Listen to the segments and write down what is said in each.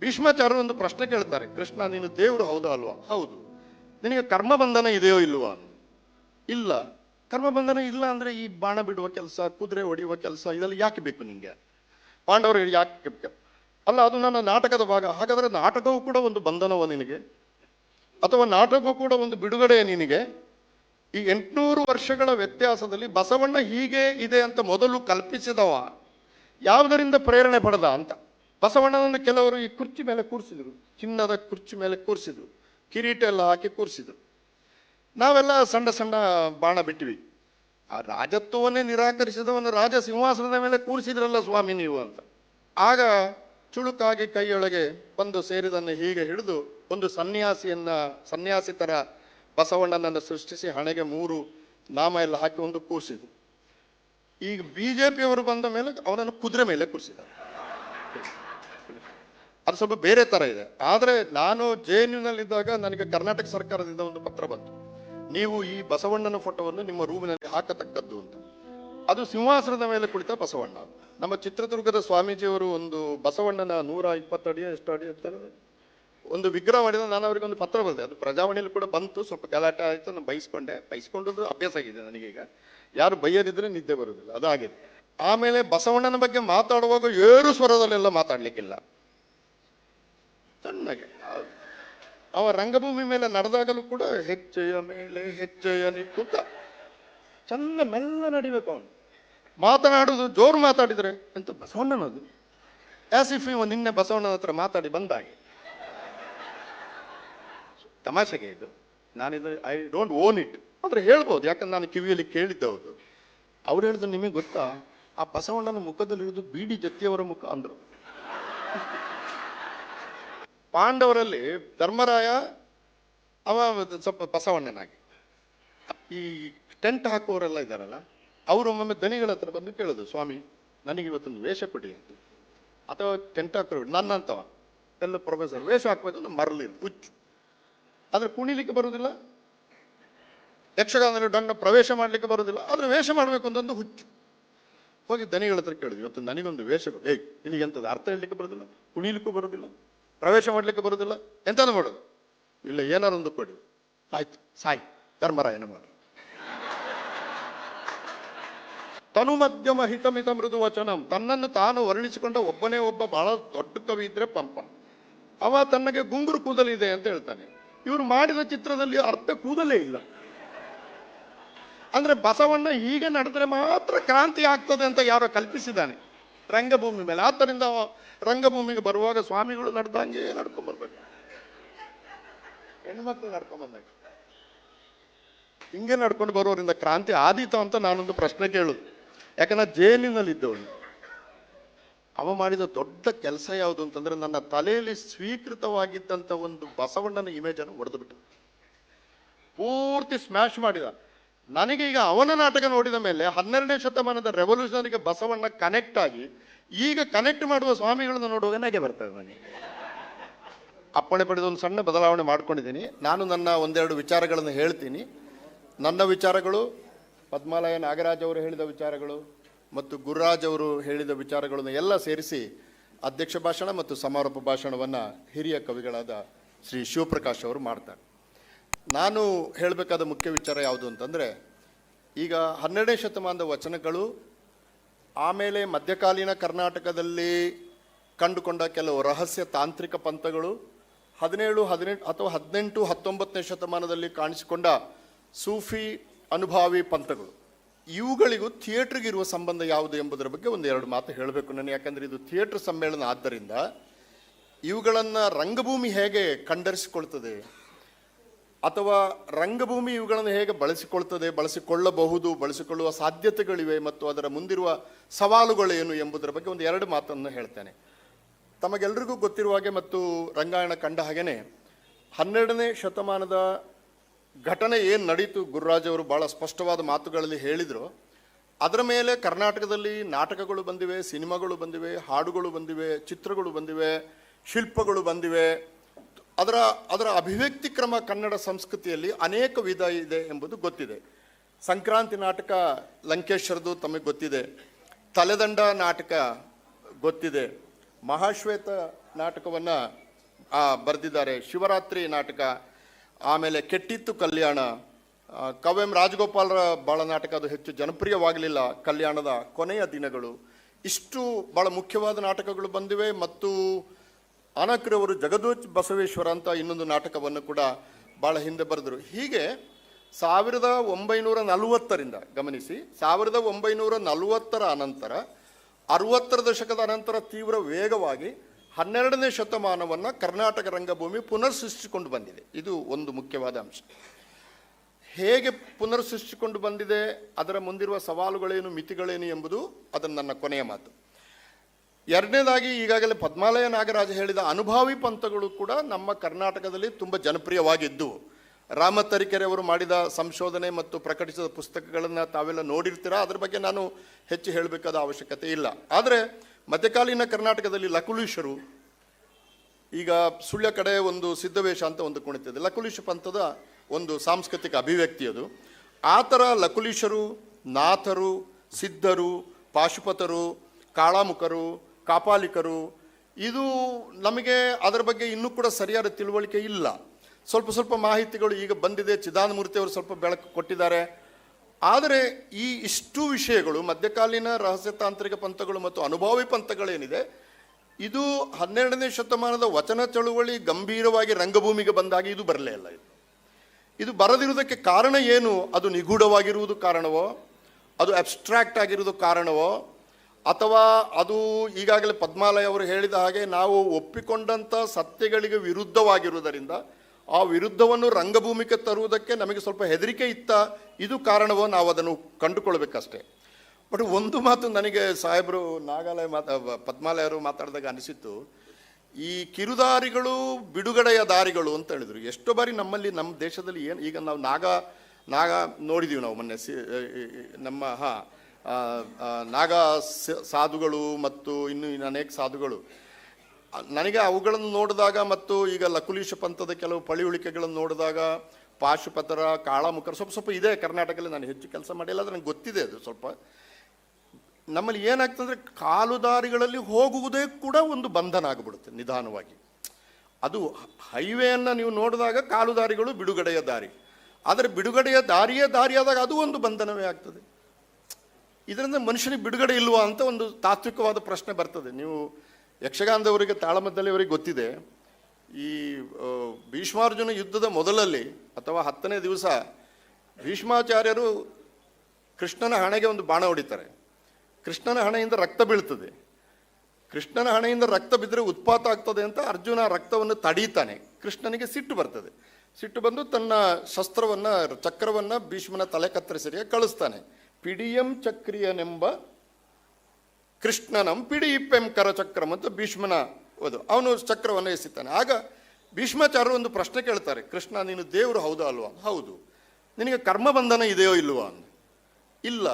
ಭೀಷ್ಮಾಚಾರ್ಯರು ಒಂದು ಪ್ರಶ್ನೆ ಕೇಳ್ತಾರೆ ಕೃಷ್ಣ ನೀನು ದೇವರು ಹೌದಾ ಅಲ್ವಾ? ಹೌದು. ನಿನಗೆ ಕರ್ಮ ಬಂಧನ ಇದೆಯೋ ಇಲ್ವಾ ಇಲ್ಲ. ಕರ್ಮ ಬಂಧನ ಇಲ್ಲ ಅಂದ್ರೆ ಈ ಬಾಣ ಬಿಡುವ ಕೆಲಸ ಕುದುರೆ ಹೊಡೆಯುವ ಕೆಲಸ ಇದೆಲ್ಲ ಯಾಕೆ ಬೇಕು ನಿಂಗೆ? ಪಾಂಡವರಿಗೆ ಯಾಕೆ ಅಲ್ಲ ಅದು ನನ್ನ ನಾಟಕದ ಭಾಗ. ಹಾಗಾದ್ರೆ ನಾಟಕವೂ ಕೂಡ ಒಂದು ಬಂಧನವ ನಿನಗೆ? ಅಥವಾ ನಾಟಕವೂ ಕೂಡ ಒಂದು ಬಿಡುಗಡೆ ನಿನಗೆ? ಈ ಎಂಟುನೂರು ವರ್ಷಗಳ ವ್ಯತ್ಯಾಸದಲ್ಲಿ ಬಸವಣ್ಣ ಹೀಗೆ ಇದೆ ಅಂತ ಮೊದಲು ಕಲ್ಪಿಸಿದವ. ಯಾವುದರಿಂದ ಪ್ರೇರಣೆ ಪಡೆದ ಅಂತ? ಬಸವಣ್ಣನನ್ನು ಕೆಲವರು ಈ ಕುರ್ಚಿ ಮೇಲೆ ಕೂರಿಸಿದ್ರು, ಚಿನ್ನದ ಕುರ್ಚಿ ಮೇಲೆ ಕೂರಿಸಿದ್ರು, ಕಿರೀಟ ಎಲ್ಲ ಹಾಕಿ ಕೂರಿಸಿದ್ರು. ನಾವೆಲ್ಲ ಸಣ್ಣ ಸಣ್ಣ ಬಾಣ ಬಿಟ್ಟಿವಿ. ಆ ರಾಜತ್ವವನ್ನೇ ನಿರಾಕರಿಸಿದವನು ರಾಜ ಸಿಂಹಾಸನದ ಮೇಲೆ ಕೂರಿಸಿದ್ರಲ್ಲ ಸ್ವಾಮಿ ನೀವು ಅಂತ. ಆಗ ಚುಳುಕಾಗಿ ಕೈಯೊಳಗೆ ಬಂದು ಸೇರಿದನ್ನು ಹೀಗೆ ಹಿಡಿದು ಒಂದು ಸನ್ಯಾಸಿಯನ್ನ ಸನ್ಯಾಸಿ ತರ ಬಸವಣ್ಣನನ್ನು ಸೃಷ್ಟಿಸಿ ಹಣೆಗೆ ಮೂರು, ನಾಮ ಎಲ್ಲ ಹಾಕಿ ಒಂದು ಕೂರಿಸಿದ್ರು. ಈಗ ಬಿಜೆಪಿಯವರು ಬಂದ ಮೇಲೆ ಅವನನ್ನು ಕುದುರೆ ಮೇಲೆ ಕೂರಿಸಿದ್ದಾರೆ. ಅದು ಸ್ವಲ್ಪ ಬೇರೆ ತರ ಇದೆ. ಆದ್ರೆ ನಾನು ಜೆ ಇದ್ದಾಗ ನನಗೆ ಕರ್ನಾಟಕ ಸರ್ಕಾರದಿಂದ ಒಂದು ಪತ್ರ ಬಂತು. ನೀವು ಈ ಬಸವಣ್ಣನ ಫೋಟೋವನ್ನು ನಿಮ್ಮ ರೂಮಿನಲ್ಲಿ ಹಾಕತಕ್ಕದ್ದು ಅಂತ. ಅದು ಸಿಂಹಾಸನದ ಮೇಲೆ ಕುಳಿತ ಬಸವಣ್ಣ. ನಮ್ಮ ಚಿತ್ರದುರ್ಗದ ಸ್ವಾಮೀಜಿಯವರು ಒಂದು ಬಸವಣ್ಣನ ನೂರ ಇಪ್ಪತ್ತು ಅಡಿ, ಎಷ್ಟು ಅಡಿ ಇರ್ತಾರೆ ಒಂದು ವಿಗ್ರಹ ಮಾಡಿದ ನಾನು ಅವರಿಗೆ ಒಂದು ಪತ್ರ ಬರೆದೆ. ಅದು ಪ್ರಜಾವಾಣಿಯಲ್ಲಿ ಕೂಡ ಬಂತು. ಸ್ವಲ್ಪ ಗಲಾಟೆ ಆಯಿತು. ನಾನು ಬೈಸ್ಕೊಂಡೆ. ಬೈಸ್ಕೊಂಡದ್ದು ಅಭ್ಯಾಸ ಆಗಿದೆ ನನಗೀಗ. ಯಾರು ಬೈಯದಿದ್ರೆ ನಿದ್ದೆ ಬರುವುದಿಲ್ಲ. ಅದಾಗಿದೆ. ಆಮೇಲೆ ಬಸವಣ್ಣನ ಬಗ್ಗೆ ಮಾತಾಡುವಾಗ ಏರು ಸ್ವರದಲ್ಲೆಲ್ಲ ಮಾತಾಡ್ಲಿಕ್ಕಿಲ್ಲ. ಚೆನ್ನಾಗಿ ಅವ ರಂಗಭೂಮಿ ಮೇಲೆ ನಡೆದಾಗಲೂ ಕೂಡ ಹೆಜ್ಜೆಯ ಮೇಲೆ ಹೆಜ್ಜೆಯ ನಿಂತ ಚಂದ ಮೆಲ್ಲ ನಡಿಬೇಕು ಅವನು. ಮಾತನಾಡುದು ಜೋರು ಮಾತಾಡಿದ್ರೆ ಅಂತ ಬಸವಣ್ಣನದು? ಆಸ್ ಇಫ್ ಇವ ನಿನ್ನೆ ಬಸವಣ್ಣನ ಹತ್ರ ಮಾತಾಡಿ ಬಂದಾಗೆ ತಮಾಷೆಗೆ ಇದು. ನಾನಿದು ಐ ಡೋಂಟ್ ಓನ್ ಇಟ್ ಆದ್ರೆ ಹೇಳ್ಬೋದು, ಯಾಕಂದ್ರೆ ನಾನು ಕಿವಿಯಲ್ಲಿ ಕೇಳಿದ್ದವ್ರು ಅವ್ರು ಹೇಳಿದ್ರು ನಿಮಗೆ ಗೊತ್ತಾ, ಆ ಬಸವಣ್ಣನ ಮುಖದಲ್ಲಿರುವುದು ಬೀಡಿ ಜತ್ತಿಯವರ ಮುಖ ಅಂದ್ರು. ಪಾಂಡವರಲ್ಲಿ ಧರ್ಮರಾಯ, ಅವ ಸ್ವಲ್ಪ ಬಸವಣ್ಣನಾಗಿ. ಈ ಟೆಂಟ್ ಹಾಕುವವರೆಲ್ಲ ಇದ್ದಾರಲ್ಲ, ಅವರು ಒಮ್ಮೊಮ್ಮೆ ದನಿಗಳ ಹತ್ರ ಬಂದು ಕೇಳೋದು, ಸ್ವಾಮಿ, ನನಗೆ ಇವತ್ತೊಂದು ವೇಷ ಕೊಡಿ ಅಂತ. ಅಥವಾ ಟೆಂಟ್ ಹಾಕೋರು ನನ್ನಂತವ. ಎಲ್ಲ ಪ್ರೊಫೆಸರ್, ವೇಷ ಹಾಕಬೇಕು ಅಂದ್ರೆ ಮರಲಿ ಹುಚ್ಚು. ಆದರೆ ಕುಣಿಲಿಕ್ಕೆ ಬರುವುದಿಲ್ಲ ಯಕ್ಷಗಾನದಲ್ಲಿ ದಂಡ ಪ್ರವೇಶ ಮಾಡಲಿಕ್ಕೆ ಬರುವುದಿಲ್ಲ ಆದರೆ ವೇಷ ಮಾಡಬೇಕು ಅಂತಂದು ಹುಚ್ಚು. ಹೋಗಿ ದನಿಗಳ ಹತ್ರ ಕೇಳಿದ್ವಿ ಇವತ್ತು ನನಗೊಂದು ವೇಷ ಏಯ್, ನಿನಗೆ ಎಂಥದ್ದು ಅರ್ಥ ಹೇಳಲಿಕ್ಕೆ ಬರೋದಿಲ್ಲ? ಕುಣಿಲಿಕ್ಕೂ ಬರುದಿಲ್ಲ? ಪ್ರವೇಶ ಮಾಡಲಿಕ್ಕೆ ಬರುವುದಿಲ್ಲ ಎಂತಾನು ಮಾಡೋದು. ಇಲ್ಲ ಏನಾರು ಒಂದು ಕೊಡಿ. ಆಯ್ತು. ಸಾಯಿ. ಧರ್ಮರಾಯನ ಮಾಡು ತನು ಮಧ್ಯಮ ಹಿತಮಿತ ಮೃದು ವಚನ. ತನ್ನನ್ನು ತಾನು ವರ್ಣಿಸಿಕೊಂಡ ಒಬ್ಬನೇ ಒಬ್ಬ ಬಹಳ ದೊಡ್ಡ ಕವಿ ಇದ್ರೆ ಪಂಪ. ಅವ ತನ್ನಗೆ ಗುಂಗುರು ಕೂದಲಿದೆ ಅಂತ ಹೇಳ್ತಾನೆ. ಇವರು ಮಾಡಿದ ಚಿತ್ರದಲ್ಲಿ ಅರ್ಧ ಕೂದಲೇ ಇಲ್ಲ. ಅಂದ್ರೆ ಬಸವಣ್ಣ ಹೀಗೆ ನಡೆದ್ರೆ ಮಾತ್ರ ಕ್ರಾಂತಿ ಆಗ್ತದೆ ಅಂತ ಯಾರೋ ಕಲ್ಪಿಸಿದ್ದಾನೆ. ರಂಗಭೂಮಿ ಮೇಲೆ. ಆದ್ದರಿಂದ ರಂಗಭೂಮಿಗೆ ಬರುವಾಗ ಸ್ವಾಮಿಗಳು ನಡ್ದಂಗೆ ನಡ್ಕೊಂಡ್ ಬರ್ಬೇಕು ಹೆಣ್ಮಕ್ಳು ನಡ್ಕೊಂಡ್ ಬಂದಾಗ ಹಿಂಗೆ ನಡ್ಕೊಂಡು ಬರೋರಿಂದ ಕ್ರಾಂತಿ ಆದೀತು ಅಂತ ನಾನೊಂದು ಪ್ರಶ್ನೆ ಕೇಳುದು. ಯಾಕಂದ್ರೆ ಜೈಲಿನಲ್ಲಿ ಇದ್ದವನು ಅವ ಮಾಡಿದ ದೊಡ್ಡ ಕೆಲಸ ಯಾವುದು ಅಂತಂದ್ರೆ ನನ್ನ ತಲೆಯಲ್ಲಿ ಸ್ವೀಕೃತವಾಗಿದ್ದಂಥ ಒಂದು ಬಸವಣ್ಣನ ಇಮೇಜ್ ಅನ್ನು ಹೊಡೆದು ಬಿಟ್ಟು. ಪೂರ್ತಿ ಸ್ಮ್ಯಾಶ್ ಮಾಡಿದ. ನನಗೆ ಈಗ ಅವನ ನಾಟಕ ನೋಡಿದ ಮೇಲೆ ಹನ್ನೆರಡನೇ ಶತಮಾನದ ರೆವಲ್ಯೂಷನರಿಗೆ ಬಸವಣ್ಣ ಕನೆಕ್ಟ್ ಆಗಿ ಈಗ ಕನೆಕ್ಟ್ ಮಾಡುವ ಸ್ವಾಮಿಗಳನ್ನು ನೋಡುವಾಗ ನನಗೆ ಬರ್ತದೆ ನನಗೆ ಅಪ್ಪಣೆ ಪಡೆದ ಒಂದು ಸಣ್ಣ ಬದಲಾವಣೆ ಮಾಡ್ಕೊಂಡಿದ್ದೀನಿ. ನಾನು ನನ್ನ ಒಂದೆರಡು ವಿಚಾರಗಳನ್ನು ಹೇಳ್ತೀನಿ. ನನ್ನ ವಿಚಾರಗಳು ಪದ್ಮಾಲಯ ನಾಗರಾಜ್ ಅವರು ಹೇಳಿದ ವಿಚಾರಗಳು ಮತ್ತು ಗುರುರಾಜ್ ಅವರು ಹೇಳಿದ ವಿಚಾರಗಳನ್ನು ಎಲ್ಲ ಸೇರಿಸಿ ಅಧ್ಯಕ್ಷ ಭಾಷಣ ಮತ್ತು ಸಮಾರೋಪ ಭಾಷಣವನ್ನು ಹಿರಿಯ ಕವಿಗಳಾದ ಶ್ರೀ ಶಿವಪ್ರಕಾಶ್ ಅವರು ಮಾಡ್ತಾರೆ. ನಾನು ಹೇಳಬೇಕಾದ ಮುಖ್ಯ ವಿಚಾರ ಯಾವುದು ಅಂತಂದರೆ, ಈಗ ಹನ್ನೆರಡನೇ ಶತಮಾನದ ವಚನಗಳು ಆಮೇಲೆ ಮಧ್ಯಕಾಲೀನ ಕರ್ನಾಟಕದಲ್ಲಿ ಕಂಡುಕೊಂಡ ಕೆಲವು ರಹಸ್ಯ ತಾಂತ್ರಿಕ ಪಂಥಗಳು, ಹದಿನೇಳು, ಹದಿನೆಂಟು ಅಥವಾ ಹದಿನೆಂಟು, ಹತ್ತೊಂಬತ್ತನೇ ಶತಮಾನದಲ್ಲಿ ಕಾಣಿಸಿಕೊಂಡ ಸೂಫಿ ಅನುಭಾವಿ ಪಂಥಗಳು. ಇವುಗಳಿಗೂ ಥಿಯೇಟ್ರಿಗೆ ಇರುವ ಸಂಬಂಧ ಯಾವುದು ಎಂಬುದರ ಬಗ್ಗೆ ಒಂದು ಎರಡು ಮಾತು ಹೇಳಬೇಕು ನಾನು, ಯಾಕಂದರೆ ಇದು ಥಿಯೇಟ್ರ್ ಸಮ್ಮೇಳನ ಆದ್ದರಿಂದ ಇವುಗಳನ್ನು ರಂಗಭೂಮಿ ಹೇಗೆ ಕಂಡರಿಸಿಕೊಳ್ತದೆ ಅಥವಾ ರಂಗಭೂಮಿ ಇವುಗಳನ್ನು ಹೇಗೆ ಬಳಸಿಕೊಳ್ತದೆ, ಬಳಸಿಕೊಳ್ಳಬಹುದು, ಬಳಸಿಕೊಳ್ಳುವ ಸಾಧ್ಯತೆಗಳಿವೆ ಮತ್ತು ಅದರ ಮುಂದಿರುವ ಸವಾಲುಗಳೇನು ಎಂಬುದರ ಬಗ್ಗೆ ಒಂದು ಎರಡು ಮಾತನ್ನು ಹೇಳ್ತೇನೆ. ತಮಗೆಲ್ಲರಿಗೂ ಗೊತ್ತಿರುವ ಹಾಗೆ ಮತ್ತು ರಂಗಾಯಣ ಕಂಡ ಹಾಗೇನೆ, ಹನ್ನೆರಡನೇ ಶತಮಾನದ ಘಟನೆ ಏನು ನಡೀತು ಗುರುರಾಜವರು ಬಹಳ ಸ್ಪಷ್ಟವಾದ ಮಾತುಗಳಲ್ಲಿ ಹೇಳಿದರು. ಅದರ ಮೇಲೆ ಕರ್ನಾಟಕದಲ್ಲಿ ನಾಟಕಗಳು ಬಂದಿವೆ, ಸಿನಿಮಾಗಳು ಬಂದಿವೆ, ಹಾಡುಗಳು ಬಂದಿವೆ, ಚಿತ್ರಗಳು ಬಂದಿವೆ, ಶಿಲ್ಪಗಳು ಬಂದಿವೆ. ಅದರ ಅದರ ಅಭಿವ್ಯಕ್ತಿ ಕ್ರಮ ಕನ್ನಡ ಸಂಸ್ಕೃತಿಯಲ್ಲಿ ಅನೇಕ ವಿಧ ಇದೆ ಎಂಬುದು ಗೊತ್ತಿದೆ. ಸಂಕ್ರಾಂತಿ ನಾಟಕ ಲಂಕೇಶ್ವರದು ತಮಗೆ ಗೊತ್ತಿದೆ. ತಲೆದಂಡ ನಾಟಕ ಗೊತ್ತಿದೆ. ಮಹಾಶ್ವೇತ ನಾಟಕವನ್ನು ಬರೆದಿದ್ದಾರೆ. ಶಿವರಾತ್ರಿ ನಾಟಕ, ಆಮೇಲೆ ಕೆಟ್ಟಿತ್ತು ಕಲ್ಯಾಣ ಕವೆಂ ರಾಜಗೋಪಾಲರ ಬಾಳ ನಾಟಕ, ಅದು ಹೆಚ್ಚು ಜನಪ್ರಿಯವಾಗಲಿಲ್ಲ ಕಲ್ಯಾಣದ ಕೊನೆಯ ದಿನಗಳು. ಇಷ್ಟು ಬಹಳ ಮುಖ್ಯವಾದ ನಾಟಕಗಳು ಬಂದಿವೆ ಮತ್ತು ಆನಕ್ರವರು ಜಗದೋಚ್ ಬಸವೇಶ್ವರ ಅಂತ ಇನ್ನೊಂದು ನಾಟಕವನ್ನು ಕೂಡ ಬಹಳ ಹಿಂದೆ ಬರೆದರು. ಹೀಗೆ ಸಾವಿರದ ಒಂಬೈನೂರ ನಲವತ್ತರಿಂದ ಗಮನಿಸಿ, ಸಾವಿರದ ಒಂಬೈನೂರ ನಲವತ್ತರ ಅನಂತರ, ಅರುವತ್ತರ ದಶಕದ ಅನಂತರ ತೀವ್ರ ವೇಗವಾಗಿ ಹನ್ನೆರಡನೇ ಶತಮಾನವನ್ನು ಕರ್ನಾಟಕ ರಂಗಭೂಮಿ ಪುನರ್ ಸೃಷ್ಟಿಸಿಕೊಂಡು ಬಂದಿದೆ. ಇದು ಒಂದು ಮುಖ್ಯವಾದ ಅಂಶ. ಹೇಗೆ ಪುನರ್ ಸೃಷ್ಟಿಸಿಕೊಂಡು ಬಂದಿದೆ, ಅದರ ಮುಂದಿರುವ ಸವಾಲುಗಳೇನು, ಮಿತಿಗಳೇನು ಎಂಬುದು ಅದನ್ನು ನನ್ನ ಕೊನೆಯ ಮಾತು. ಎರಡನೇದಾಗಿ ಈಗಾಗಲೇ ಪದ್ಮಾಲಯ ನಾಗರಾಜ ಹೇಳಿದ ಅನುಭಾವಿ ಪಂಥಗಳು ಕೂಡ ನಮ್ಮ ಕರ್ನಾಟಕದಲ್ಲಿ ತುಂಬ ಜನಪ್ರಿಯವಾಗಿದ್ದು, ರಾಮ ಅವರು ಮಾಡಿದ ಸಂಶೋಧನೆ ಮತ್ತು ಪ್ರಕಟಿಸಿದ ಪುಸ್ತಕಗಳನ್ನು ತಾವೆಲ್ಲ ನೋಡಿರ್ತೀರಾ? ಅದ್ರ ಬಗ್ಗೆ ನಾನು ಹೆಚ್ಚು ಹೇಳಬೇಕಾದ ಅವಶ್ಯಕತೆ ಇಲ್ಲ. ಆದರೆ ಮಧ್ಯಕಾಲೀನ ಕರ್ನಾಟಕದಲ್ಲಿ ಲಕುಲೀಶರು, ಈಗ ಸುಳ್ಯ ಕಡೆ ಒಂದು ಸಿದ್ಧವೇಶ ಅಂತ ಒಂದು ಕುಣಿತಿದೆ. ಲಕುಲೀಶ ಪಂಥದ ಒಂದು ಸಾಂಸ್ಕೃತಿಕ ಅಭಿವ್ಯಕ್ತಿ ಅದು. ಆ ಥರ ಲಕುಲೀಶರು, ನಾಥರು, ಸಿದ್ಧರು, ಪಾಶುಪತರು, ಕಾಳಾಮುಖರು ಕಾಪಾಲಿಕರು, ಇದು ನಮಗೆ ಅದರ ಬಗ್ಗೆ ಇನ್ನೂ ಕೂಡ ಸರಿಯಾದ ತಿಳುವಳಿಕೆ ಇಲ್ಲ. ಸ್ವಲ್ಪ ಸ್ವಲ್ಪ ಮಾಹಿತಿಗಳು ಈಗ ಬಂದಿದೆ, ಚಿದಾನಮೂರ್ತಿ ಅವರು ಸ್ವಲ್ಪ ಬೆಳಕು ಕೊಟ್ಟಿದ್ದಾರೆ. ಆದರೆ ಈ ಇಷ್ಟು ವಿಷಯಗಳು, ಮಧ್ಯಕಾಲೀನ ರಹಸ್ಯ ತಾಂತ್ರಿಕ ಪಂಥಗಳು ಮತ್ತು ಅನುಭವಿ ಪಂಥಗಳೇನಿದೆ, ಇದು ಹನ್ನೆರಡನೇ ಶತಮಾನದ ವಚನ ಚಳುವಳಿ ಗಂಭೀರವಾಗಿ ರಂಗಭೂಮಿಗೆ ಬಂದಾಗ ಇದು ಬರಲೇ ಇಲ್ಲ ಇದು. ಇದು ಬರದಿರುವುದಕ್ಕೆ ಕಾರಣ ಏನು? ಅದು ನಿಗೂಢವಾಗಿರುವುದು ಕಾರಣವೋ? ಅದು ಅಬ್ಸ್ಟ್ರಾಕ್ಟ್ ಆಗಿರುವುದು ಕಾರಣವೋ? ಅಥವಾ ಅದು ಈಗಾಗಲೇ ಪದ್ಮಾಲಯ ಅವರು ಹೇಳಿದ ಹಾಗೆ ನಾವು ಒಪ್ಪಿಕೊಂಡಂಥ ಸತ್ಯಗಳಿಗೆ ವಿರುದ್ಧವಾಗಿರುವುದರಿಂದ ಆ ವಿರುದ್ಧವನ್ನು ರಂಗಭೂಮಿಗೆ ತರುವುದಕ್ಕೆ ನಮಗೆ ಸ್ವಲ್ಪ ಹೆದರಿಕೆ ಇತ್ತ ಇದು ಕಾರಣವೋ ನಾವು ಅದನ್ನು ಕಂಡುಕೊಳ್ಬೇಕಷ್ಟೇ. ಬಟ್ ಒಂದು ಮಾತು ನನಗೆ ಸಾಹೇಬರು ನಾಗಾಲಯ ಮಾತಾ ಪದ್ಮಾಲಯರು ಮಾತಾಡಿದಾಗ ಅನಿಸಿತ್ತು, ಈ ಕಿರುದಾರಿಗಳು ಬಿಡುಗಡೆಯ ದಾರಿಗಳು ಅಂತ ಹೇಳಿದರು. ಎಷ್ಟೋ ಬಾರಿ ನಮ್ಮಲ್ಲಿ, ನಮ್ಮ ದೇಶದಲ್ಲಿ ಏನು, ಈಗ ನಾವು ನಾಗ ನಾಗ ನೋಡಿದೀವಿ ನಾವು ಮೊನ್ನೆ ನಮ್ಮ, ಹಾ ನಾಗ ಸಾಧುಗಳು ಮತ್ತು ಇನ್ನು ಇನ್ನು ಅನೇಕ ಸಾಧುಗಳು. ನನಗೆ ಅವುಗಳನ್ನು ನೋಡಿದಾಗ ಮತ್ತು ಈಗ ಲಕುಲೀಶ ಪಂಥದ ಕೆಲವು ಪಳಿಯುಳಿಕೆಗಳನ್ನು ನೋಡಿದಾಗ ಪಾಶುಪತರ ಕಾಳಾಮುಖರ ಸ್ವಲ್ಪ ಸ್ವಲ್ಪ ಇದೆ ಕರ್ನಾಟಕದಲ್ಲಿ, ನಾನು ಹೆಚ್ಚು ಕೆಲಸ ಮಾಡಿಲ್ಲ ಅದು ನನಗೆ ಗೊತ್ತಿದೆ ಅದು ಸ್ವಲ್ಪ. ನಮ್ಮಲ್ಲಿ ಏನಾಗ್ತಂದ್ರೆ ಕಾಲುದಾರಿಗಳಲ್ಲಿ ಹೋಗುವುದೇ ಕೂಡ ಒಂದು ಬಂಧನ ಆಗಿಬಿಡುತ್ತೆ ನಿಧಾನವಾಗಿ. ಅದು ಹೈವೇಯನ್ನು ನೀವು ನೋಡಿದಾಗ ಕಾಲುದಾರಿಗಳು ಬಿಡುಗಡೆಯ ದಾರಿ. ಆದರೆ ಬಿಡುಗಡೆಯ ದಾರಿಯೇ ದಾರಿಯಾದಾಗ ಅದು ಒಂದು ಬಂಧನವೇ ಆಗ್ತದೆ. ಇದರಿಂದ ಮನುಷ್ಯನಿಗೆ ಬಿಡುಗಡೆ ಇಲ್ವಾ ಅಂತ ಒಂದು ತಾತ್ವಿಕವಾದ ಪ್ರಶ್ನೆ ಬರ್ತದೆ. ನೀವು ಯಕ್ಷಗಾನದವರಿಗೆ, ತಾಳಮದ್ದಲೆಯವರಿಗೆ ಗೊತ್ತಿದೆ, ಈ ಭೀಷ್ಮಾರ್ಜುನ ಯುದ್ಧದ ಮೊದಲಲ್ಲಿ ಅಥವಾ ಹತ್ತನೇ ದಿವಸ ಭೀಷ್ಮಾಚಾರ್ಯರು ಕೃಷ್ಣನ ಹಣೆಗೆ ಒಂದು ಬಾಣ ಹೊಡಿತಾರೆ. ಕೃಷ್ಣನ ಹಣೆಯಿಂದ ರಕ್ತ ಬೀಳ್ತದೆ. ಕೃಷ್ಣನ ಹಣೆಯಿಂದ ರಕ್ತ ಬಿದ್ದರೆ ಉತ್ಪಾತ ಆಗ್ತದೆ ಅಂತ ಅರ್ಜುನ ರಕ್ತವನ್ನು ತಡೀತಾನೆ. ಕೃಷ್ಣನಿಗೆ ಸಿಟ್ಟು ಬರ್ತದೆ. ಸಿಟ್ಟು ಬಂದು ತನ್ನ ಶಸ್ತ್ರವನ್ನು, ಚಕ್ರವನ್ನು ಭೀಷ್ಮನ ತಲೆ ಕತ್ತರಿಸರಿಗೆ ಕಳಿಸ್ತಾನೆ. ಪಿಡಿಯಂ ಚಕ್ರಿಯನೆಂಬ ಕೃಷ್ಣನಂ ಪಿಡಿ ಇಪ್ಪೆಂ ಕರಚಕ್ರಂ ಅಂತ ಭೀಷ್ಮನ ಓದು. ಅವನು ಚಕ್ರವನ್ನು ಎಸಿತಾನೆ. ಆಗ ಭೀಷ್ಮಾಚಾರ್ಯರು ಒಂದು ಪ್ರಶ್ನೆ ಕೇಳ್ತಾರೆ. ಕೃಷ್ಣ, ನೀನು ದೇವರು ಹೌದಾ ಅಲ್ವಾ? ಹೌದು. ನಿನಗೆ ಕರ್ಮಬಂಧನ ಇದೆಯೋ ಇಲ್ವಾ ಅಂತ ಇಲ್ಲ.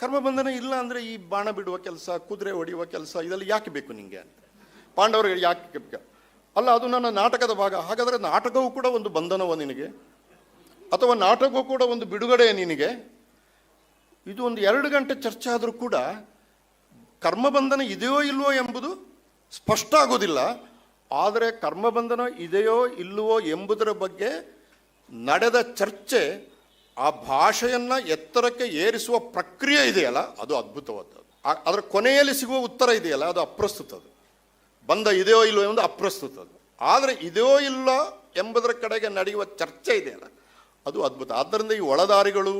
ಕರ್ಮಬಂಧನ ಇಲ್ಲ ಅಂದರೆ ಈ ಬಾಣ ಬಿಡುವ ಕೆಲಸ, ಕುದುರೆ ಹೊಡೆಯುವ ಕೆಲಸ, ಇದೆಲ್ಲ ಯಾಕೆ ಬೇಕು ನಿಮಗೆ ಅಂತ. ಪಾಂಡವರಿಗೆ ಯಾಕೆ ಅಲ್ಲ, ಅದು ನನ್ನ ನಾಟಕದ ಭಾಗ. ಹಾಗಾದರೆ ನಾಟಕವೂ ಕೂಡ ಒಂದು ಬಂಧನವ ನಿನಗೆ? ಅಥವಾ ನಾಟಕವೂ ಕೂಡ ಒಂದು ಬಿಡುಗಡೆ ನಿನಗೆ? ಇದು ಒಂದು ಎರಡು ಗಂಟೆ ಚರ್ಚೆ ಆದರೂ ಕೂಡ ಕರ್ಮಬಂಧನ ಇದೆಯೋ ಇಲ್ವೋ ಎಂಬುದು ಸ್ಪಷ್ಟ ಆಗೋದಿಲ್ಲ. ಆದರೆ ಕರ್ಮಬಂಧನ ಇದೆಯೋ ಇಲ್ಲವೋ ಎಂಬುದರ ಬಗ್ಗೆ ನಡೆದ ಚರ್ಚೆ ಆ ಭಾಷೆಯನ್ನು ಎತ್ತರಕ್ಕೆ ಏರಿಸುವ ಪ್ರಕ್ರಿಯೆ ಇದೆಯಲ್ಲ, ಅದು ಅದ್ಭುತವಾದದ್ದು. ಅದರ ಕೊನೆಯಲ್ಲಿ ಸಿಗುವ ಉತ್ತರ ಇದೆಯಲ್ಲ, ಅದು ಅಪ್ರಸ್ತುತ ಅದು. ಬಂದ ಇದೆಯೋ ಇಲ್ಲವೋ ಎಂಬುದು ಅಪ್ರಸ್ತುತ ಅದು. ಆದರೆ ಇದೆಯೋ ಇಲ್ಲ ಎಂಬುದರ ಕಡೆಗೆ ನಡೆಯುವ ಚರ್ಚೆ ಇದೆಯಲ್ಲ, ಅದು ಅದ್ಭುತ. ಆದ್ದರಿಂದ ಈ ಒಳದಾರಿಗಳು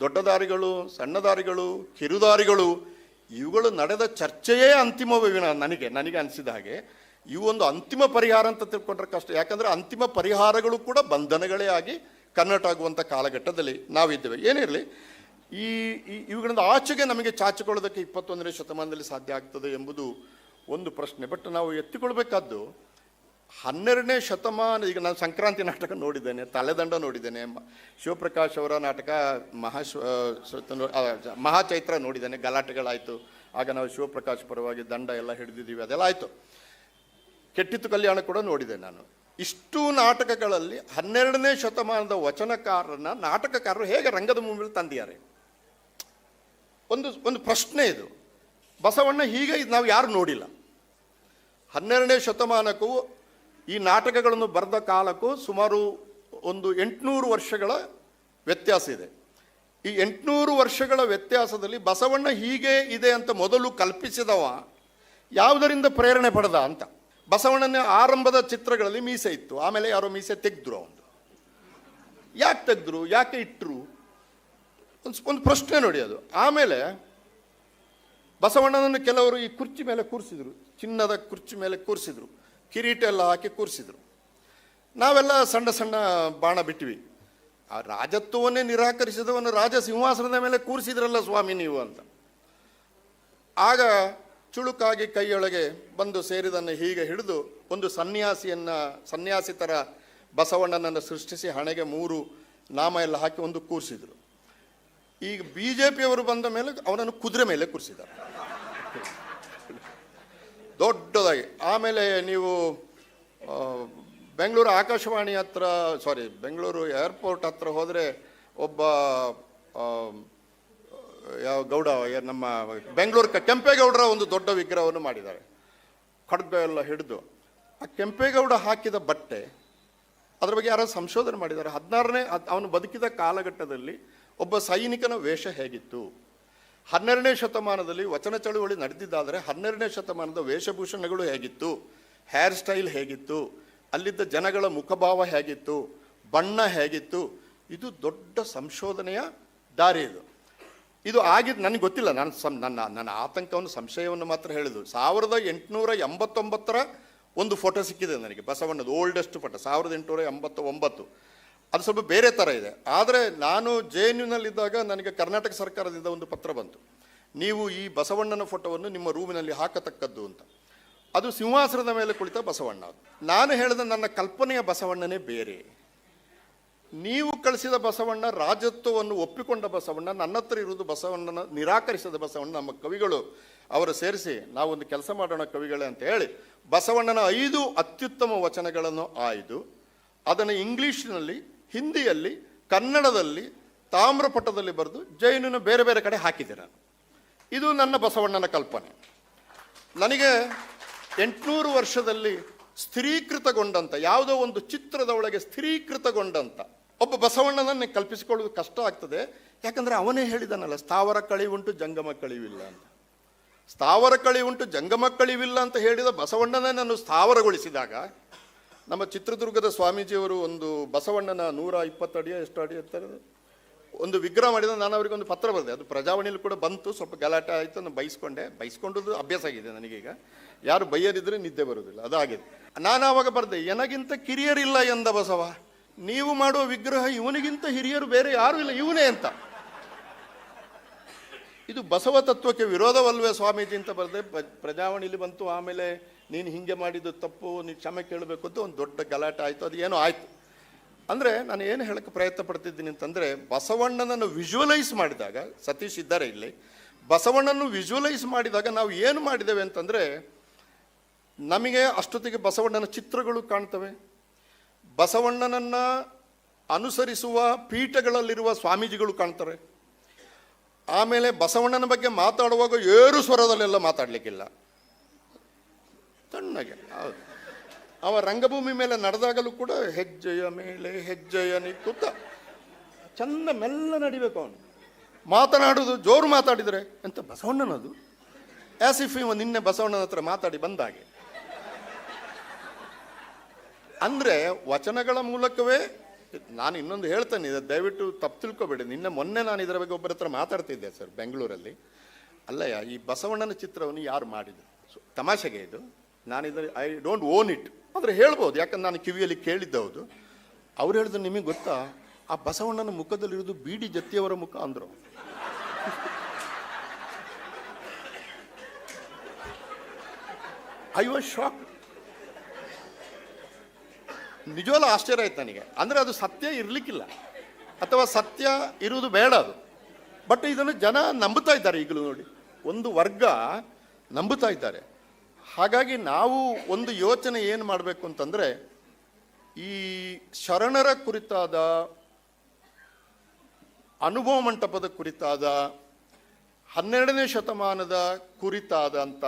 ದೊಡ್ಡ ದಾರಿಗಳು ಸಣ್ಣ ದಾರಿಗಳು ಕಿರುದಾರಿಗಳು, ಇವುಗಳು ನಡೆದ ಚರ್ಚೆಯೇ ಅಂತಿಮ ನನಗೆ ನನಗೆ ಅನಿಸಿದ ಹಾಗೆ, ಇವು ಒಂದು ಅಂತಿಮ ಪರಿಹಾರ ಅಂತ ತಿಳ್ಕೊಂಡ್ರೆ ಕಷ್ಟ ಯಾಕಂದರೆ ಅಂತಿಮ ಪರಿಹಾರಗಳು ಕೂಡ ಬಂಧನಗಳೇ ಆಗಿ ಕನ್ವರ್ಟ್ ಆಗುವಂಥ ಕಾಲಘಟ್ಟದಲ್ಲಿ ನಾವಿದ್ದೇವೆ. ಏನಿರಲಿ ಈ- ಇವುಗಳಿಂದ ಆಚೆಗೆ ನಮಗೆ ಚಾಚಿಕೊಳ್ಳೋದಕ್ಕೆ ಇಪ್ಪತ್ತೊಂದನೇ ಶತಮಾನದಲ್ಲಿ ಸಾಧ್ಯ ಆಗ್ತದೆ ಎಂಬುದು ಒಂದು ಪ್ರಶ್ನೆ. ಬಟ್ ನಾವು ಎತ್ತಿಕೊಳ್ಬೇಕಾದ್ದು ಹನ್ನೆರಡನೇ ಶತಮಾನ, ಈಗ ನಾನು ಸಂಕ್ರಾಂತಿ ನಾಟಕ ನೋಡಿದ್ದೇನೆ, ತಲೆದಂಡ ನೋಡಿದ್ದೇನೆ ಶಿವಪ್ರಕಾಶ್ ಅವರ ನಾಟಕ ಮಹಾಶ್ವ ಮಹಾಚೈತ್ರ ನೋಡಿದ್ದೇನೆ, ಗಲಾಟೆಗಳಾಯಿತು. ಆಗ ನಾವು ಶಿವಪ್ರಕಾಶ್ ಪರವಾಗಿ ದಂಡ ಎಲ್ಲ ಹಿಡಿದಿದ್ದೀವಿ, ಅದೆಲ್ಲ ಆಯಿತು. ಕೆಟ್ಟಿತ್ತು ಕಲ್ಯಾಣ ಕೂಡ ನೋಡಿದೆ ನಾನು. ಇಷ್ಟು ನಾಟಕಗಳಲ್ಲಿ ಹನ್ನೆರಡನೇ ಶತಮಾನದ ವಚನಕಾರರನ್ನ ನಾಟಕಕಾರರು ಹೇಗೆ ರಂಗದ ಮುಂದೆ ತಂದಿದ್ದಾರೆ? ಒಂದು ಒಂದು ಪ್ರಶ್ನೆ ಇದು. ಬಸವಣ್ಣ ಹೀಗೆ ನಾವು ಯಾರು ನೋಡಿಲ್ಲ. ಹನ್ನೆರಡನೇ ಶತಮಾನಕ್ಕೂ ಈ ನಾಟಕಗಳನ್ನು ಬರೆದ ಕಾಲಕ್ಕೂ ಸುಮಾರು ಒಂದು ಎಂಟುನೂರು ವರ್ಷಗಳ ವ್ಯತ್ಯಾಸ ಇದೆ. ಈ ಎಂಟುನೂರು ವರ್ಷಗಳ ವ್ಯತ್ಯಾಸದಲ್ಲಿ ಬಸವಣ್ಣ ಹೀಗೆ ಇದೆ ಅಂತ ಮೊದಲು ಕಲ್ಪಿಸಿದವ ಯಾವುದರಿಂದ ಪ್ರೇರಣೆ ಪಡೆದ ಅಂತ. ಬಸವಣ್ಣನ ಆರಂಭದ ಚಿತ್ರಗಳಲ್ಲಿ ಮೀಸೆ ಇತ್ತು. ಆಮೇಲೆ ಯಾರೋ ಮೀಸೆ ತೆಗೆದ್ರು ಅವನು ಯಾಕೆ ತೆಗೆದ್ರು? ಯಾಕೆ ಇಟ್ಟರು ಒಂದು ಒಂದು ಪ್ರಶ್ನೆ ನೋಡಿ ಅದು. ಆಮೇಲೆ ಬಸವಣ್ಣನನ್ನು ಕೆಲವರು ಈ ಕುರ್ಚಿ ಮೇಲೆ ಕೂರಿಸಿದ್ರು. ಚಿನ್ನದ ಕುರ್ಚಿ ಮೇಲೆ ಕೂರಿಸಿದ್ರು. ಕಿರೀಟ ಎಲ್ಲ ಹಾಕಿ ಕೂರಿಸಿದ್ರು. ನಾವೆಲ್ಲ ಸಣ್ಣ ಸಣ್ಣ ಬಾಣ ಬಿಟ್ಟಿವಿ. ಆ ರಾಜತ್ವವನ್ನೇ ನಿರಾಕರಿಸಿದವನು ರಾಜ ಸಿಂಹಾಸನದ ಮೇಲೆ ಕೂರಿಸಿದ್ರಲ್ಲ ಸ್ವಾಮಿ ನೀವು ಅಂತ. ಆಗ ಚುಳುಕಾಗಿ ಕೈಯೊಳಗೆ ಬಂದು ಸೇರಿದನ್ನು ಹೀಗೆ ಹಿಡಿದು ಒಂದು ಸನ್ಯಾಸಿಯನ್ನ, ಸನ್ಯಾಸಿತರ ಬಸವಣ್ಣನನ್ನು ಸೃಷ್ಟಿಸಿ ಹಣೆಗೆ ಮೂರು ನಾಮ ಎಲ್ಲ ಹಾಕಿ ಒಂದು ಕೂರಿಸಿದ್ರು. ಈಗ ಬಿ ಜೆ ಪಿಯವರು ಬಂದ ಮೇಲೆ ಅವನನ್ನು ಕುದುರೆ ಮೇಲೆ ಕೂರಿಸಿದ್ದಾರೆ. ದೊಡ್ಡದಾಗಿ. ಆಮೇಲೆ ನೀವು ಬೆಂಗಳೂರು ಆಕಾಶವಾಣಿ ಹತ್ರ ಸಾರಿ ಬೆಂಗಳೂರು ಏರ್ಪೋರ್ಟ್ ಹತ್ರ ಹೋದರೆ ಒಬ್ಬ ಯಾವ ಗೌಡ ನಮ್ಮ ಬೆಂಗಳೂರು ಕೆಂಪೇಗೌಡರ ಒಂದು ದೊಡ್ಡ ವಿಗ್ರಹವನ್ನು ಮಾಡಿದ್ದಾರೆ. ಖಡ್ಗ ಎಲ್ಲ ಹಿಡಿದು. ಆ ಕೆಂಪೇಗೌಡ ಹಾಕಿದ ಬಟ್ಟೆ, ಅದರ ಬಗ್ಗೆ ಯಾರೋ ಸಂಶೋಧನೆ ಮಾಡಿದ್ದಾರೆ. ಹದಿನಾರನೇ ಅವನು ಬದುಕಿದ ಕಾಲಘಟ್ಟದಲ್ಲಿ ಒಬ್ಬ ಸೈನಿಕನ ವೇಷ ಹೇಗಿತ್ತು? ಹನ್ನೆರಡನೇ ಶತಮಾನದಲ್ಲಿ ವಚನ ಚಳುವಳಿ ನಡೆದಿದ್ದಾದರೆ ಹನ್ನೆರಡನೇ ಶತಮಾನದ ವೇಷಭೂಷಣಗಳು ಹೇಗಿತ್ತು? ಹೇರ್ ಸ್ಟೈಲ್ ಹೇಗಿತ್ತು? ಅಲ್ಲಿದ್ದ ಜನಗಳ ಮುಖಭಾವ ಹೇಗಿತ್ತು? ಬಣ್ಣ ಹೇಗಿತ್ತು? ಇದು ದೊಡ್ಡ ಸಂಶೋಧನೆಯ ದಾರಿ ಇದು. ಇದು ಆಗಿದ್ದು ನನಗೆ ಗೊತ್ತಿಲ್ಲ. ನಾನು ಸಂ, ನನ್ನ ನನ್ನ ಆತಂಕವನ್ನು, ಸಂಶಯವನ್ನು ಮಾತ್ರ ಹೇಳಿದ್ರು ಸಾವಿರದ ಎಂಟುನೂರ ಎಂಬತ್ತೊಂಬತ್ತರ ಒಂದು ಫೋಟೋ ಸಿಕ್ಕಿದೆ ನನಗೆ. ಬಸವಣ್ಣದ ಓಲ್ಡೆಸ್ಟ್ ಫೋಟೋ ಸಾವಿರದ ಎಂಟುನೂರ ಎಂಬತ್ತ ಒಂಬತ್ತು ಅದು ಸ್ವಲ್ಪ ಬೇರೆ ಥರ ಇದೆ. ಆದರೆ ನಾನು ಜೆ ಎನ್ ಯುನಲ್ಲಿದ್ದಾಗ ನನಗೆ ಕರ್ನಾಟಕ ಸರ್ಕಾರದಿಂದ ಒಂದು ಪತ್ರ ಬಂತು. ನೀವು ಈ ಬಸವಣ್ಣನ ಫೋಟೋವನ್ನು ನಿಮ್ಮ ರೂಮಿನಲ್ಲಿ ಹಾಕತಕ್ಕದ್ದು ಅಂತ. ಅದು ಸಿಂಹಾಸನದ ಮೇಲೆ ಕುಳಿತ ಬಸವಣ್ಣ. ನಾನು ಹೇಳಿದ ನನ್ನ ಕಲ್ಪನೆಯ ಬಸವಣ್ಣನೇ ಬೇರೆ. ನೀವು ಕಳಿಸಿದ ಬಸವಣ್ಣ ರಾಜತ್ವವನ್ನು ಒಪ್ಪಿಕೊಂಡ ಬಸವಣ್ಣ, ನನ್ನ ಹತ್ರ ಇರುವುದು ಬಸವಣ್ಣನ, ನಿರಾಕರಿಸಿದ ಬಸವಣ್ಣ, ನಮ್ಮ ಕವಿಗಳು ಅವರು ಸೇರಿಸಿ ನಾವೊಂದು ಕೆಲಸ ಮಾಡೋಣ ಕವಿಗಳೇ ಅಂತ ಹೇಳಿ ಬಸವಣ್ಣನ ಐದು ಅತ್ಯುತ್ತಮ ವಚನಗಳನ್ನು ಆಯ್ದು, ಅದನ್ನು ಇಂಗ್ಲಿಷ್ನಲ್ಲಿ ಹಿಂದಿಯಲ್ಲಿ, ಕನ್ನಡದಲ್ಲಿ, ತಾಮ್ರಪಟದಲ್ಲಿ ಬರೆದು ಜೈನನ್ನು ಬೇರೆ ಬೇರೆ ಕಡೆ ಹಾಕಿದೆ ನಾನು. ಇದು ನನ್ನ ಬಸವಣ್ಣನ ಕಲ್ಪನೆ. ನನಗೆ ಎಂಟುನೂರು ವರ್ಷದಲ್ಲಿ ಸ್ಥಿರೀಕೃತಗೊಂಡಂಥ ಯಾವುದೋ ಒಂದು ಚಿತ್ರದ ಒಳಗೆ ಸ್ಥಿರೀಕೃತಗೊಂಡಂಥ ಒಬ್ಬ ಬಸವಣ್ಣನನ್ನು ಕಲ್ಪಿಸಿಕೊಳ್ಳೋದು ಕಷ್ಟ ಆಗ್ತದೆ. ಯಾಕಂದರೆ ಅವನೇ ಹೇಳಿದನಲ್ಲ, ಸ್ಥಾವರ ಕಳಿವುಂಟು ಜಂಗಮ ಕಳಿವಿಲ್ಲ ಅಂತ. ಸ್ಥಾವರ ಕಳಿವುಂಟು ಜಂಗಮ ಕಳಿವಿಲ್ಲ ಅಂತ ಹೇಳಿದ ಬಸವಣ್ಣನೇ ನಾನು ಸ್ಥಾವರಗೊಳಿಸಿದಾಗ ನಮ್ಮ ಚಿತ್ರದುರ್ಗದ ಸ್ವಾಮೀಜಿಯವರು ಒಂದು ಬಸವಣ್ಣನ ನೂರ ಇಪ್ಪತ್ತು ಅಡಿ, ಎಷ್ಟು ಅಡಿ ಇರ್ತಾರೆ ಒಂದು ವಿಗ್ರಹ ಮಾಡಿದ ನಾನು ಅವರಿಗೆ ಒಂದು ಪತ್ರ ಬರೆದೆ. ಅದು ಪ್ರಜಾವಾಣಿಯಲ್ಲಿ ಕೂಡ ಬಂತು, ಸ್ವಲ್ಪ ಗಲಾಟೆ ಆಯಿತು ನಾನು ಬೈಸ್ಕೊಂಡೆ. ಬೈಸ್ಕೊಂಡದ್ದು ಅಭ್ಯಾಸ ಆಗಿದೆ ನನಗೀಗ. ಯಾರು ಬೈಯರಿದ್ರೆ ನಿದ್ದೆ ಬರೋದಿಲ್ಲ ಅದಾಗಿದೆ. ನಾನು ಆವಾಗ ಬರೆದೆ, ಎನಗಿಂತ ಕಿರಿಯರಿಲ್ಲ ಎಂದ ಬಸವ. ನೀವು ಮಾಡುವ ವಿಗ್ರಹ ಇವನಿಗಿಂತ ಹಿರಿಯರು ಬೇರೆ ಯಾರು ಇಲ್ಲ, ಇವನೇ ಅಂತ. ಇದು ಬಸವ ತತ್ವಕ್ಕೆ ವಿರೋಧವಲ್ವೇ ಸ್ವಾಮೀಜಿ ಅಂತ ಬರೆದೆ. ಪ್ರಜಾವಾಣಿಲಿ ಬಂತು, ಆಮೇಲೆ ನೀನು ಹಿಂಗೆ ಮಾಡಿದ್ದು ತಪ್ಪು, ನೀನು ಕ್ಷಮೆ ಕೇಳಬೇಕು ಅಂತ ಒಂದು ದೊಡ್ಡ ಗಲಾಟೆ ಆಯಿತು. ಅದು ಏನೋ ಆಯಿತು. ಅಂದರೆ ನಾನು ಏನು ಹೇಳಕ್ಕೆ ಪ್ರಯತ್ನ ಪಡ್ತಿದ್ದೀನಿ ಅಂತಂದರೆ, ಬಸವಣ್ಣನನ್ನು ವಿಜುವಲೈಸ್ ಮಾಡಿದಾಗ, ಸತೀಶ್ ಇದ್ದಾರೆ ಇಲ್ಲಿ, ಬಸವಣ್ಣನ್ನು ವಿಜುವಲೈಸ್ ಮಾಡಿದಾಗ ನಾವು ಏನು ಮಾಡಿದ್ದೇವೆ ಅಂತಂದರೆ, ನಮಗೆ ಅಷ್ಟೊತ್ತಿಗೆ ಬಸವಣ್ಣನ ಚಿತ್ರಗಳು ಕಾಣ್ತವೆ. ಬಸವಣ್ಣನನ್ನು ಅನುಸರಿಸುವ ಪೀಠಗಳಲ್ಲಿರುವ ಸ್ವಾಮೀಜಿಗಳು ಕಾಣ್ತಾರೆ ಆಮೇಲೆ ಬಸವಣ್ಣನ ಬಗ್ಗೆ ಮಾತಾಡುವಾಗ ಏರು ಸ್ವರದಲ್ಲೆಲ್ಲ ಮಾತಾಡಲಿಕ್ಕಿಲ್ಲ. ತಣ್ಣಗೆ. ಹೌದು. ಅವ ರಂಗಭೂಮಿ ಮೇಲೆ ನಡೆದಾಗಲೂ ಕೂಡ ಹೆಜ್ಜೆಯ ಮೇಲೆ ಹೆಜ್ಜೆಯ ನಿಕ್ಕುತ್ತ ಚಂದ ಮೆಲ್ಲ ನಡಿಬೇಕು ಅವನು. ಮಾತನಾಡೋದು ಜೋರು ಮಾತಾಡಿದರೆ ಎಂತ ಬಸವಣ್ಣನದು? ಆಸ್ ಇಫ್ ಇವ ನಿನ್ನೆ ಬಸವಣ್ಣನ ಹತ್ರ ಮಾತಾಡಿ ಬಂದಾಗೆ. ಅಂದರೆ ವಚನಗಳ ಮೂಲಕವೇ ನಾನು ಇನ್ನೊಂದು ಹೇಳ್ತೇನೆ, ಇದು ದಯವಿಟ್ಟು ತಪ್ಪು ತಿಳ್ಕೊಬೇಡಿ. ನಿನ್ನೆ ಮೊನ್ನೆ ನಾನು ಇದರ ಬಗ್ಗೆ ಒಬ್ಬರ ಹತ್ರ ಮಾತಾಡ್ತಿದ್ದೆ ಸರ್, ಬೆಂಗಳೂರಲ್ಲಿ. ಅಲ್ಲಯ್ಯ, ಈ ಬಸವಣ್ಣನ ಚಿತ್ರವನ್ನು ಯಾರು ಮಾಡಿದ್ರು? ತಮಾಷೆಗೆ ಇದು. ನಾನು ಐ ಡೋಂಟ್ ಓನ್ ಇಟ್ ಆದರೆ ಹೇಳ್ಬೋದು, ಯಾಕಂದ್ರೆ ನಾನು ಕಿವಿಯಲ್ಲಿ ಕೇಳಿದ್ದೆ ಹೌದು. ಅವ್ರು ಹೇಳಿದ್ರು, ನಿಮಗೆ ಗೊತ್ತಾ? ಆ ಬಸವಣ್ಣನ ಮುಖದಲ್ಲಿರೋದು ಬೀಡಿ ಜತ್ತಿಯವರ ಮುಖ ಅಂದರು. ಐ ವಾಸ್ ಶಾಕ್ ನಿಜವಲ್ಲ ಆಶ್ಚರ್ಯ ಆಯ್ತು ನನಗೆ. ಅಂದರೆ ಅದು ಸತ್ಯ ಇರಲಿಕ್ಕಿಲ್ಲ. ಅಥವಾ ಸತ್ಯ ಇರುವುದು ಬೇಡ ಅದು. ಬಟ್ ಇದನ್ನು ಜನ ನಂಬುತ್ತಾ ಇದ್ದಾರೆ ಈಗಲೂ ನೋಡಿ. ಒಂದು ವರ್ಗ ನಂಬುತ್ತಾ ಇದ್ದಾರೆ. ಹಾಗಾಗಿ ನಾವು ಒಂದು ಯೋಚನೆ ಏನು ಮಾಡಬೇಕು ಅಂತಂದರೆ, ಈ ಶರಣರ ಕುರಿತಾದ, ಅನುಭವ ಮಂಟಪದ ಕುರಿತಾದ, ಹನ್ನೆರಡನೇ ಶತಮಾನದ ಕುರಿತಾದಂಥ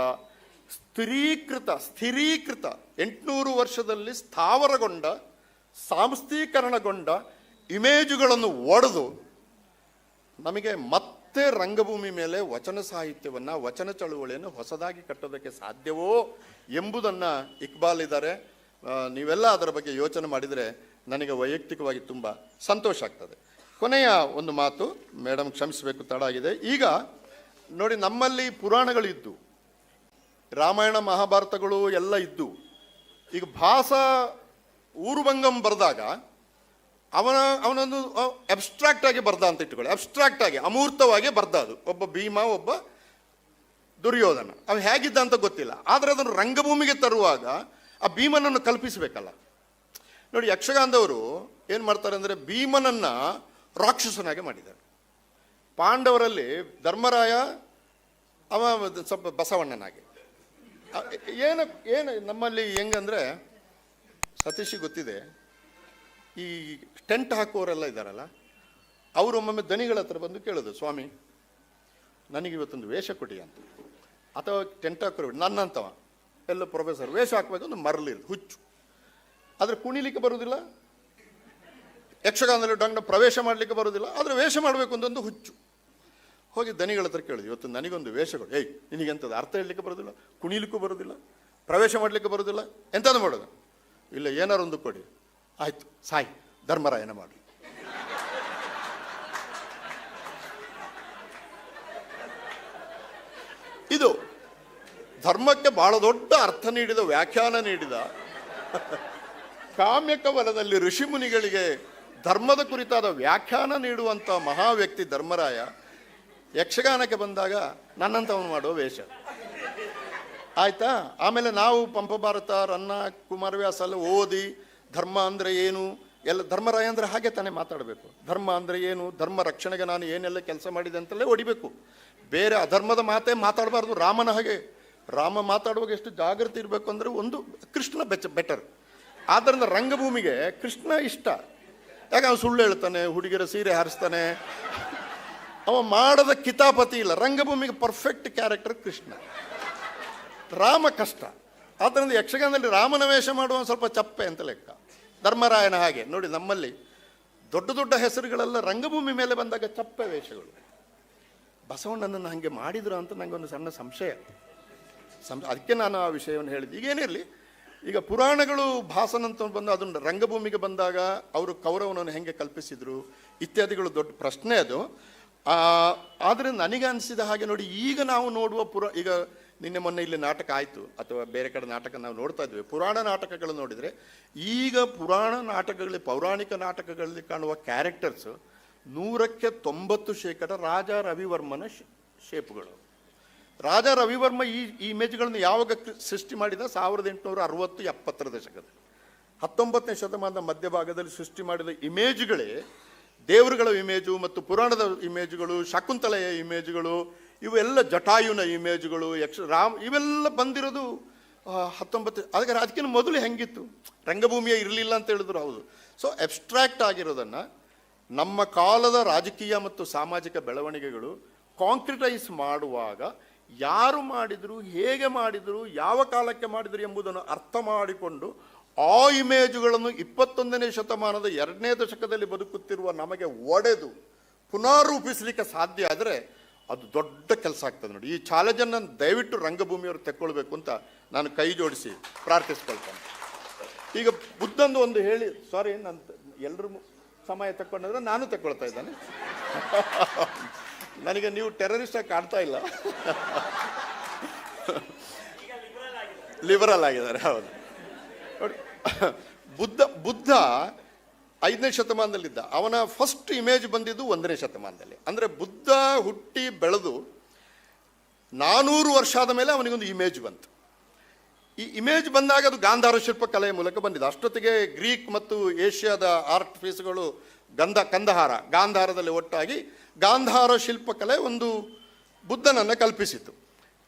ಸ್ಥಿರೀಕೃತ ಸ್ಥಿರೀಕೃತ, ಎಂಟುನೂರು ವರ್ಷದಲ್ಲಿ ಸ್ಥಾವರಗೊಂಡ ಸಾಂಸ್ಥೀಕರಣಗೊಂಡ ಇಮೇಜುಗಳನ್ನು ಒಡೆದು ನಮಗೆ ಮತ್ತೆ ರಂಗಭೂಮಿ ಮೇಲೆ ವಚನ ಸಾಹಿತ್ಯವನ್ನ, ವಚನ ಚಳುವಳಿಯನ್ನು ಹೊಸದಾಗಿ ಕಟ್ಟೋದಕ್ಕೆ ಸಾಧ್ಯವೋ ಎಂಬುದನ್ನ ಇಕ್ಬಾಲ್ ಇದ್ದಾರೆ. ನೀವೆಲ್ಲ ಅದರ ಬಗ್ಗೆ ಯೋಚನೆ ಮಾಡಿದರೆ ನನಗೆ ವೈಯಕ್ತಿಕವಾಗಿ ತುಂಬ ಸಂತೋಷ ಆಗ್ತದೆ. ಕೊನೆಯ ಒಂದು ಮಾತು ಮೇಡಮ್ ಕ್ಷಮಿಸಬೇಕು, ತಡ ಆಗಿದೆ. ಈಗ ನೋಡಿ, ನಮ್ಮಲ್ಲಿ ಪುರಾಣಗಳಿದ್ದು, ರಾಮಾಯಣ ಮಹಾಭಾರತಗಳು ಎಲ್ಲ ಇದ್ದು, ಈಗ ಭಾಸ ಊರುಭಂಗಂ ಬರೆದಾಗ ಅವನ ಅವನೊಂದು ಅಬ್ಸ್ಟ್ರಾಕ್ಟ್ ಆಗಿ ಬರ್ದ ಅಂತ ಇಟ್ಕೊಳ್ಳಿ ಅಬ್ಸ್ಟ್ರಾಕ್ಟ್ ಆಗಿ, ಅಮೂರ್ತವಾಗಿ ಬರ್ದ ಅದು. ಒಬ್ಬ ಭೀಮ, ಒಬ್ಬ ದುರ್ಯೋಧನ. ಅವ ಹೇಗಿದ್ದ ಅಂತ ಗೊತ್ತಿಲ್ಲ. ಆದರೆ ಅದನ್ನು ರಂಗಭೂಮಿಗೆ ತರುವಾಗ ಆ ಭೀಮನನ್ನು ಕಲ್ಪಿಸಬೇಕಲ್ಲ. ನೋಡಿ, ಯಕ್ಷಗಾನದವರು ಏನು ಮಾಡ್ತಾರೆ ಅಂದರೆ ಭೀಮನನ್ನು ರಾಕ್ಷಸನಾಗಿ ಮಾಡಿದ್ದಾರೆ. ಪಾಂಡವರಲ್ಲಿ ಧರ್ಮರಾಯ, ಅವ ಸ್ವಲ್ಪ ಬಸವಣ್ಣನಾಗಿ. ಏನು ಏನು ನಮ್ಮಲ್ಲಿ ಹೆಂಗಂದ್ರೆ ಸತೀಶಿ ಗೊತ್ತಿದೆ. ಈ ಟೆಂಟ್ ಹಾಕುವವರೆಲ್ಲ ಇದ್ದಾರಲ್ಲ, ಅವರು ಒಮ್ಮೊಮ್ಮೆ ದನಿಗಳ ಹತ್ರ ಬಂದು ಕೇಳೋದು, ಸ್ವಾಮಿ, ನನಗೆ ಇವತ್ತೊಂದು ವೇಷ ಕೊಡಿ ಅಂತ. ಅಥವಾ ಟೆಂಟ್ ಹಾಕೋರು ನನ್ನಂತವ. ಎಲ್ಲ ಪ್ರೊಫೆಸರ್, ವೇಷ ಹಾಕಬೇಕು ಮರಲಿರು ಹುಚ್ಚು. ಆದರೆ ಕುಣಿಲಿಕ್ಕೆ ಬರುವುದಿಲ್ಲ ಯಕ್ಷಗಾನದಲ್ಲಿ ಡಂಗ ಪ್ರವೇಶ ಮಾಡಲಿಕ್ಕೆ ಬರುವುದಿಲ್ಲ ಆದರೆ ವೇಷ ಮಾಡಬೇಕು ಅಂತ ಒಂದು ಹುಚ್ಚು. ಹೋಗಿ ದನಿಗಳ ಹತ್ರ ಕೇಳಿದ್ವಿ ಇವತ್ತು ನನಗೊಂದು ವೇಷ ಕೊಡು. ಏಯ್ ನಿನಗೆಂಥದ್ದು ಅರ್ಥ ಹೇಳಲಿಕ್ಕೆ ಬರೋದಿಲ್ಲ, ಕುಣಿಲಿಕ್ಕೂ ಬರೋದಿಲ್ಲ, ಪ್ರವೇಶ ಮಾಡಲಿಕ್ಕೆ ಬರೋದಿಲ್ಲ ಎಂಥದ್ದು ಮಾಡೋದು? ಇಲ್ಲ ಏನಾರೊಂದು ಕೊಡಿ. ಆಯ್ತು, ಸಾಯಿ, ಧರ್ಮರಾಯನ ಮಾಡಿ. ಇದು ಧರ್ಮಕ್ಕೆ ಬಹಳ ದೊಡ್ಡ ಅರ್ಥ ನೀಡಿದ, ವ್ಯಾಖ್ಯಾನ ನೀಡಿದ ಕಾಮ್ಯಕವನದಲ್ಲಿ ಋಷಿಮುನಿಗಳಿಗೆ ಧರ್ಮದ ಕುರಿತಾದ ವ್ಯಾಖ್ಯಾನ ನೀಡುವಂಥ ಮಹಾ ವ್ಯಕ್ತಿ ಧರ್ಮರಾಯ ಯಕ್ಷಗಾನಕ್ಕೆ ಬಂದಾಗ ನನ್ನಂಥವನು ಮಾಡುವ ವೇಷ. ಆಯ್ತಾ? ಆಮೇಲೆ ನಾವು ಪಂಪ ಭಾರತ ರನ್ನ, ಕುಮಾರವ್ಯಾಸ ಎಲ್ಲ ಓದಿ ಧರ್ಮ ಅಂದರೆ ಏನು? ಎಲ್ಲ ಧರ್ಮರಾಯ ಅಂದರೆ ಹಾಗೆ ತಾನೇ ಮಾತಾಡಬೇಕು. ಧರ್ಮ ಅಂದರೆ ಏನು? ಧರ್ಮ ರಕ್ಷಣೆಗೆ ನಾನು ಏನೆಲ್ಲ ಕೆಲಸ ಮಾಡಿದೆ ಅಂತಲೇ ಹೊಡಿಬೇಕು. ಬೇರೆ ಅಧರ್ಮದ ಮಾತೇ ಮಾತಾಡಬಾರ್ದು, ರಾಮನ ಹಾಗೆ. ರಾಮ ಮಾತಾಡುವಾಗ ಎಷ್ಟು ಜಾಗೃತಿ ಇರಬೇಕು ಅಂದರೆ ಒಂದು ಕೃಷ್ಣ ಬೆಚ್ಚ ಬೆಟರ್ ಆದ್ದರಿಂದ ರಂಗಭೂಮಿಗೆ ಕೃಷ್ಣ ಇಷ್ಟ. ಯಾಕೆ ಅವನು ಸುಳ್ಳು ಹೇಳ್ತಾನೆ, ಹುಡುಗಿರ ಸೀರೆ ಹಾರಿಸ್ತಾನೆ? ಅವ ಮಾಡದ ಕಿತಾಪತಿ ಇಲ್ಲ. ರಂಗಭೂಮಿಗೆ ಪರ್ಫೆಕ್ಟ್ ಕ್ಯಾರೆಕ್ಟರ್ ಕೃಷ್ಣ. ರಾಮ ಕಷ್ಟ. ಆದ್ದರಿಂದ ಯಕ್ಷಗಾನದಲ್ಲಿ ರಾಮನ ವೇಷ ಮಾಡುವ ಸ್ವಲ್ಪ ಚಪ್ಪೆ ಅಂತ ಲೆಕ್ಕ. ಧರ್ಮರಾಯನ ಹಾಗೆ. ನೋಡಿ, ನಮ್ಮಲ್ಲಿ ದೊಡ್ಡ ದೊಡ್ಡ ಹೆಸರುಗಳೆಲ್ಲ ರಂಗಭೂಮಿ ಮೇಲೆ ಬಂದಾಗ ಚಪ್ಪೆ ವೇಷಗಳು. ಬಸವಣ್ಣನನ್ನು ಹಾಗೆ ಮಾಡಿದ್ರು ಅಂತ ನನಗೆ ಒಂದು ಸಣ್ಣ ಸಂಶಯ. ಸಂ, ಅದಕ್ಕೆ ನಾನು ಆ ವಿಷಯವನ್ನು ಹೇಳಿದ್ದೆ. ಈಗೇನಿರಲಿ ಈಗ ಪುರಾಣಗಳು ಭಾಸನ ಅಂತ ಬಂದು ಅದನ್ನು ರಂಗಭೂಮಿಗೆ ಬಂದಾಗ ಅವರು ಕೌರವನನ್ನು ಹೆಂಗೆ ಕಲ್ಪಿಸಿದರು ಇತ್ಯಾದಿಗಳು ದೊಡ್ಡ ಪ್ರಶ್ನೆ ಅದು. ಆದರೆ ನನಗೆ ಅನಿಸಿದ ಹಾಗೆ ನೋಡಿ, ಈಗ ನಾವು ನೋಡುವ ಪುರ, ಈಗ ನಿನ್ನೆ ಮೊನ್ನೆ ಇಲ್ಲಿ ನಾಟಕ ಆಯಿತು, ಅಥವಾ ಬೇರೆ ಕಡೆ ನಾಟಕ ನಾವು ನೋಡ್ತಾ ಇದ್ವಿ. ಪುರಾಣ ನಾಟಕಗಳು ನೋಡಿದರೆ, ಈಗ ಪುರಾಣ ನಾಟಕಗಳಲ್ಲಿ, ಪೌರಾಣಿಕ ನಾಟಕಗಳಲ್ಲಿ ಕಾಣುವ ಕ್ಯಾರೆಕ್ಟರ್ಸ್ ನೂರಕ್ಕೆ ತೊಂಬತ್ತು ಶೇಕಡ ರಾಜ ರವಿವರ್ಮನ ಶೇಪ್ಗಳು. ರಾಜ ರವಿವರ್ಮ ಈ ಈ ಇಮೇಜ್ಗಳನ್ನು ಯಾವಾಗ ಸೃಷ್ಟಿ ಮಾಡಿದ? ಸಾವಿರದ ಎಂಟುನೂರ ಅರವತ್ತು ಎಪ್ಪತ್ತರ ದಶಕದಲ್ಲಿ ಹತ್ತೊಂಬತ್ತನೇ ಶತಮಾನದ ಮಧ್ಯಭಾಗದಲ್ಲಿ ಸೃಷ್ಟಿ ಮಾಡಿದ ಇಮೇಜ್ಗಳೇ ದೇವರುಗಳ ಇಮೇಜು ಮತ್ತು ಪುರಾಣದ ಇಮೇಜ್ಗಳು, ಶಕುಂತಲೆಯ ಇಮೇಜ್ಗಳು ಇವೆಲ್ಲ ಜಟಾಯುನ ಇಮೇಜ್ಗಳು, ಯಕ್ಷ, ರಾಮ್, ಇವೆಲ್ಲ ಬಂದಿರೋದು ಹತ್ತೊಂಬತ್ತು, ಅದಕ್ಕೆ ಅದಕ್ಕಿಂತ ಮೊದಲು ಹೆಂಗಿತ್ತು? ರಂಗಭೂಮಿಯ ಇರಲಿಲ್ಲ ಅಂತ ಹೇಳಿದ್ರು, ಹೌದು. ಸೊ ಅಬ್ಸ್ಟ್ರಾಕ್ಟ್ ಆಗಿರೋದನ್ನು ನಮ್ಮ ಕಾಲದ ರಾಜಕೀಯ ಮತ್ತು ಸಾಮಾಜಿಕ ಬೆಳವಣಿಗೆಗಳು ಕಾಂಕ್ರಿಟೈಸ್ ಮಾಡುವಾಗ ಯಾರು ಮಾಡಿದರು, ಹೇಗೆ ಮಾಡಿದರು, ಯಾವ ಕಾಲಕ್ಕೆ ಮಾಡಿದರು ಎಂಬುದನ್ನು ಅರ್ಥ ಮಾಡಿಕೊಂಡು ಆ ಇಮೇಜುಗಳನ್ನು ಇಪ್ಪತ್ತೊಂದನೇ ಶತಮಾನದ ಎರಡನೇ ದಶಕದಲ್ಲಿ ಬದುಕುತ್ತಿರುವ ನಮಗೆ ಒಡೆದು ಪುನರೂಪಿಸಲಿಕ್ಕೆ ಸಾಧ್ಯ ಆದರೆ ಅದು ದೊಡ್ಡ ಕೆಲಸ ಆಗ್ತದೆ ನೋಡಿ. ಈ ಚಾಲೆಂಜನ್ನು ದಯವಿಟ್ಟು ರಂಗಭೂಮಿಯವರು ತೆಕ್ಕೊಳ್ಬೇಕು ಅಂತ ನಾನು ಕೈ ಜೋಡಿಸಿ ಪ್ರಾರ್ಥಿಸ್ಕೊಳ್ತೇನೆ. ಈಗ ಬುದ್ಧಂದು ಒಂದು ಹೇಳಿ, ಸಾರಿ ನನ್ನ ಎಲ್ಲರೂ ಸಮಯ ತಕ್ಕೊಂಡ್ರೆ ನಾನು ತಕ್ಕೊಳ್ತಾ ಇದ್ದಾನೆ. ನನಗೆ ನೀವು ಟೆರರಿಸ್ಟ್ ಆಗಿ ಕಾಣ್ತಾ ಇಲ್ಲ. ಲಿಬರಲ್ ಆಗಿದ್ದಾರೆ. ಹೌದು. ನೋಡಿ, ಬುದ್ಧ ಬುದ್ಧ ಐದನೇ ಶತಮಾನದಲ್ಲಿದ್ದ. ಅವನ ಫಸ್ಟ್ ಇಮೇಜ್ ಬಂದಿದ್ದು ಒಂದನೇ ಶತಮಾನದಲ್ಲಿ. ಅಂದರೆ ಬುದ್ಧ ಹುಟ್ಟಿ ಬೆಳೆದು ನಾನೂರು ವರ್ಷ ಆದ ಮೇಲೆ ಅವನಿಗೊಂದು ಇಮೇಜ್ ಬಂತು. ಈ ಇಮೇಜ್ ಬಂದಾಗ ಅದು ಗಾಂಧಾರ ಶಿಲ್ಪಕಲೆಯ ಮೂಲಕ ಬಂದಿದೆ. ಅಷ್ಟೊತ್ತಿಗೆ ಗ್ರೀಕ್ ಮತ್ತು ಏಷ್ಯಾದ ಆರ್ಟ್ ಪೀಸ್ಗಳು ಗಂಧ, ಕಂದಹಾರ, ಗಾಂಧಾರದಲ್ಲಿ ಒಟ್ಟಾಗಿ ಗಾಂಧಾರ ಶಿಲ್ಪಕಲೆ ಒಂದು ಬುದ್ಧನನ್ನು ಕಲ್ಪಿಸಿತು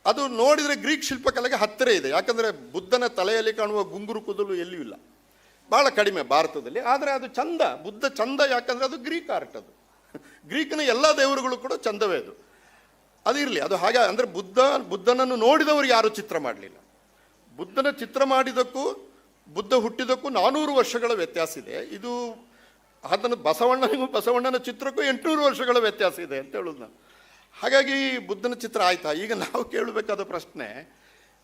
ಅದು ನೋಡಿದರೆ ಗ್ರೀಕ್ ಶಿಲ್ಪಕಲೆಗೆ ಹತ್ತಿರ ಇದೆ. ಯಾಕಂದರೆ ಬುದ್ಧನ ತಲೆಯಲ್ಲಿ ಕಾಣುವ ಗುಂಗುರು ಕುದಲು ಎಲ್ಲಿಯೂ ಇಲ್ಲ. ಬಹಳ ಕಡಿಮೆ ಭಾರತದಲ್ಲಿ, ಆದರೆ ಅದು ಚಂದ, ಬುದ್ಧ ಚಂದ, ಯಾಕಂದರೆ ಅದು ಗ್ರೀಕ್ ಆರ್ಟ್ ಅದು. ಗ್ರೀಕ್ನ ಎಲ್ಲ ದೇವರುಗಳು ಕೂಡ ಚಂದವೇ ಅದು. ಅದಿರಲಿ ಅದು ಹಾಗೆ, ಅಂದರೆ ಬುದ್ಧ, ಬುದ್ಧನನ್ನು ನೋಡಿದವರು ಯಾರು ಚಿತ್ರ ಮಾಡಲಿಲ್ಲ. ಬುದ್ಧನ ಚಿತ್ರ ಮಾಡಿದಕ್ಕೂ, ಬುದ್ಧ ಹುಟ್ಟಿದಕ್ಕೂ ನಾನೂರು ವರ್ಷಗಳ ವ್ಯತ್ಯಾಸ ಇದೆ. ಇದು ಅದನ್ನು ಬಸವಣ್ಣನಿಗೂ, ಬಸವಣ್ಣನ ಚಿತ್ರಕ್ಕೂ ಎಂಟುನೂರು ವರ್ಷಗಳ ವ್ಯತ್ಯಾಸ ಇದೆ ಅಂತ ಹೇಳೋದು ನಾನು. ಹಾಗಾಗಿ ಬುದ್ಧನ ಚಿತ್ರ ಆಯ್ತಾ? ಈಗ ನಾವು ಕೇಳಬೇಕಾದ ಪ್ರಶ್ನೆ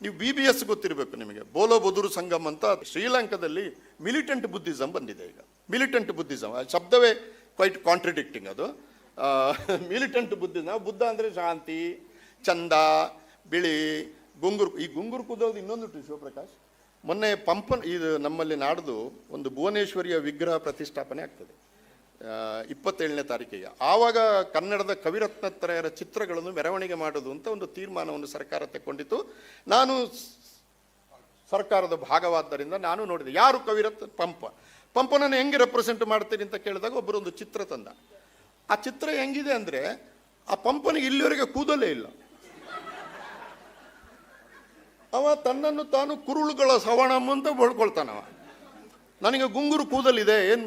ನೀವು ಬಿ ಬಿ ಎಸ್ ಗೊತ್ತಿರಬೇಕು ನಿಮಗೆ. ಬೋಲೋ ಬದುರು ಸಂಗಮ್ ಅಂತ ಶ್ರೀಲಂಕಾದಲ್ಲಿ ಮಿಲಿಟೆಂಟ್ ಬುದ್ಧಿಸಮ್ ಬಂದಿದೆ ಈಗ. ಮಿಲಿಟೆಂಟ್ ಬುದ್ಧಿಸಮ್ ಆ ಶಬ್ದವೇ ಕ್ವೈಟ್ ಕಾಂಟ್ರಡಿಕ್ಟಿಂಗ್ ಅದು. ಮಿಲಿಟೆಂಟ್ ಬುದ್ಧಿಸಮ್ ಬುದ್ಧ ಅಂದರೆ ಶಾಂತಿ, ಚಂದ, ಬಿಳಿ, ಗುಂಗುರು ಈ ಗುಂಗುರು ಕುದೋದು ಇನ್ನೊಂದು ಶಿವಪ್ರಕಾಶ್. ಮೊನ್ನೆ ಪಂಪನ್ ಇದು ನಮ್ಮಲ್ಲಿ ನಾಡ್ದು ಒಂದು ಭುವನೇಶ್ವರಿಯ ವಿಗ್ರಹ ಪ್ರತಿಷ್ಠಾಪನೆ ಆಗ್ತದೆ. ಇಪ್ಪತ್ತೇಳನೇ ತಾರೀಕಿಗೆ. ಆವಾಗ ಕನ್ನಡದ ಕವಿರತ್ನತ್ರಯರ ಚಿತ್ರಗಳನ್ನು ಮೆರವಣಿಗೆ ಮಾಡೋದು ಅಂತ ಒಂದು ತೀರ್ಮಾನವನ್ನು ಸರ್ಕಾರ ತಗೊಂಡಿತ್ತು ನಾನು ಸರ್ಕಾರದ ಭಾಗವಾದ್ದರಿಂದ ನಾನು ನೋಡಿದೆ. ಯಾರು ಕವಿರತ್ನ? ಪಂಪ. ಪಂಪನನ್ನು ಹೆಂಗೆ ರೆಪ್ರೆಸೆಂಟ್ ಮಾಡ್ತೀರಿ ಅಂತ ಕೇಳಿದಾಗ ಒಬ್ಬರೊಂದು ಚಿತ್ರ ತಂದ. ಆ ಚಿತ್ರ ಹೆಂಗಿದೆ ಅಂದರೆ, ಆ ಪಂಪನಿಗೆ ಇಲ್ಲಿವರೆಗೆ ಕೂದಲೇ ಇಲ್ಲ. ಅವ ತನ್ನನ್ನು ತಾನು ಕುರುಳುಗಳ ಸವಣಮ್ಮ ಅಂತ ಬಳ್ಕೊಳ್ತಾನವ. ನನಗೆ ಗುಂಗುರು ಕೂದಲಿದೆ, ಏನು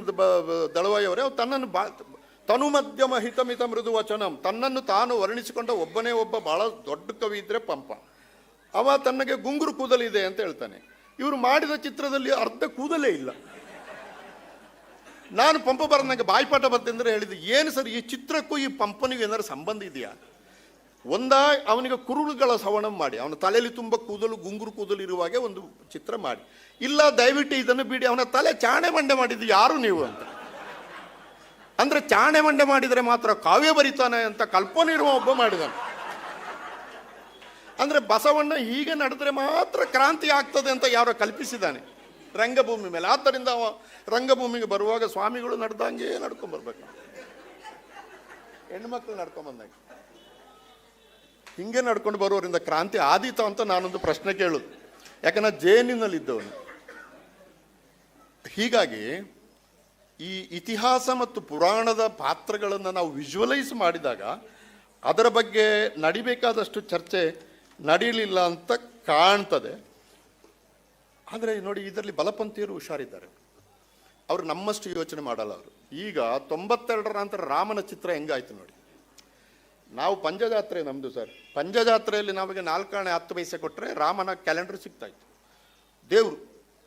ದಳವಾಯವರೇ ಅವ್ರು ತನ್ನನ್ನು ಬಾ, ತನು ಮಧ್ಯಮ ಹಿತಮಿತ ಮೃದು ವಚನಂ. ತನ್ನನ್ನು ತಾನು ವರ್ಣಿಸಿಕೊಂಡ ಒಬ್ಬನೇ ಒಬ್ಬ ಬಹಳ ದೊಡ್ಡ ಕವಿ ಇದ್ದರೆ ಪಂಪ. ಅವ ತನ್ನಗೆ ಗುಂಗುರು ಕೂದಲಿದೆ ಅಂತ ಹೇಳ್ತಾನೆ. ಇವರು ಮಾಡಿದ ಚಿತ್ರದಲ್ಲಿ ಅರ್ಧ ಕೂದಲೇ ಇಲ್ಲ. ನಾನು ಪಂಪ ಬರ ನನಗೆ ಬಾಯ್ಪಾಠ ಬಂತೆಂದ್ರೆ ಹೇಳಿದ್ದು ಏನು ಸರ್, ಈ ಚಿತ್ರಕ್ಕೂ ಈ ಪಂಪನಿಗೂ ಏನಾದ್ರು ಸಂಬಂಧ ಇದೆಯಾ? ಒಂದ ಅವನಿಗೆ ಕುರುಳುಗಳ ಸವಣ ಮಾಡಿ, ಅವನ ತಲೆಯಲ್ಲಿ ತುಂಬ ಕೂದಲು, ಗುಂಗುರು ಕೂದಲು ಇರುವಾಗೆ ಒಂದು ಚಿತ್ರ ಮಾಡಿ. ಇಲ್ಲ, ದಯವಿಟ್ಟು ಇದನ್ನು ಬಿಡಿ, ಅವನ ತಲೆ ಚಾಣೆ ಮಂಡೆ ಮಾಡಿದ್ದು ಯಾರು ನೀವು ಅಂತ. ಅಂದ್ರೆ ಚಾಣೆ ಮಂಡೆ ಮಾಡಿದರೆ ಮಾತ್ರ ಕಾವ್ಯ ಬರಿತಾನೆ ಅಂತ ಕಲ್ಪನೆ ಇರುವ ಒಬ್ಬ ಮಾಡಿದಾನೆ. ಅಂದ್ರೆ ಬಸವಣ್ಣ ಹೀಗೆ ನಡೆದ್ರೆ ಮಾತ್ರ ಕ್ರಾಂತಿ ಆಗ್ತದೆ ಅಂತ ಯಾರೋ ಕಲ್ಪಿಸಿದ್ದಾನೆ ರಂಗಭೂಮಿ ಮೇಲೆ. ಆದ್ದರಿಂದ ರಂಗಭೂಮಿಗೆ ಬರುವಾಗ ಸ್ವಾಮಿಗಳು ನಡೆದಂಗೆ ನಡ್ಕೊಂಡ್ ಬರ್ಬೇಕು. ಹೆಣ್ಮಕ್ಳು ನಡ್ಕೊಂಡ್ ಬಂದಾಗ. ಹಿಂಗೆ ನಡ್ಕೊಂಡು ಬರೋರಿಂದ ಕ್ರಾಂತಿ ಆದೀತ ಅಂತ ನಾನೊಂದು ಪ್ರಶ್ನೆ ಕೇಳುದು. ಯಾಕಂದ್ರೆ ಜೇನಿನಲ್ಲಿದ್ದವನು. ಹೀಗಾಗಿ ಈ ಇತಿಹಾಸ ಮತ್ತು ಪುರಾಣದ ಪಾತ್ರಗಳನ್ನು ನಾವು ವಿಜುವಲೈಸ್ ಮಾಡಿದಾಗ ಅದರ ಬಗ್ಗೆ ನಡಿಬೇಕಾದಷ್ಟು ಚರ್ಚೆ ನಡೀಲಿಲ್ಲ ಅಂತ ಕಾಣ್ತದೆ. ಆದರೆ ನೋಡಿ, ಇದರಲ್ಲಿ ಬಲಪಂಥೀಯರು ಹುಷಾರಿದ್ದಾರೆ. ಅವರು ನಮ್ಮಷ್ಟು ಯೋಚನೆ ಮಾಡಲ್ಲ ಅವರು. ಈಗ ತೊಂಬತ್ತೆರಡರ ನಂತರ ರಾಮನ ಚಿತ್ರ ಹೆಂಗಾಯ್ತು ನೋಡಿ. ನಾವು ಪಂಚಜಾತ್ರೆ ನಮ್ಮದು ಸರ್. ಪಂಚಜಾತ್ರೆಯಲ್ಲಿ ನಮಗೆ ನಾಲ್ಕಾಣೆ ಹತ್ತು ಪೈಸೆ ಕೊಟ್ಟರೆ ರಾಮನ ಕ್ಯಾಲೆಂಡರ್ ಸಿಗ್ತಾ ಇತ್ತು ದೇವರು,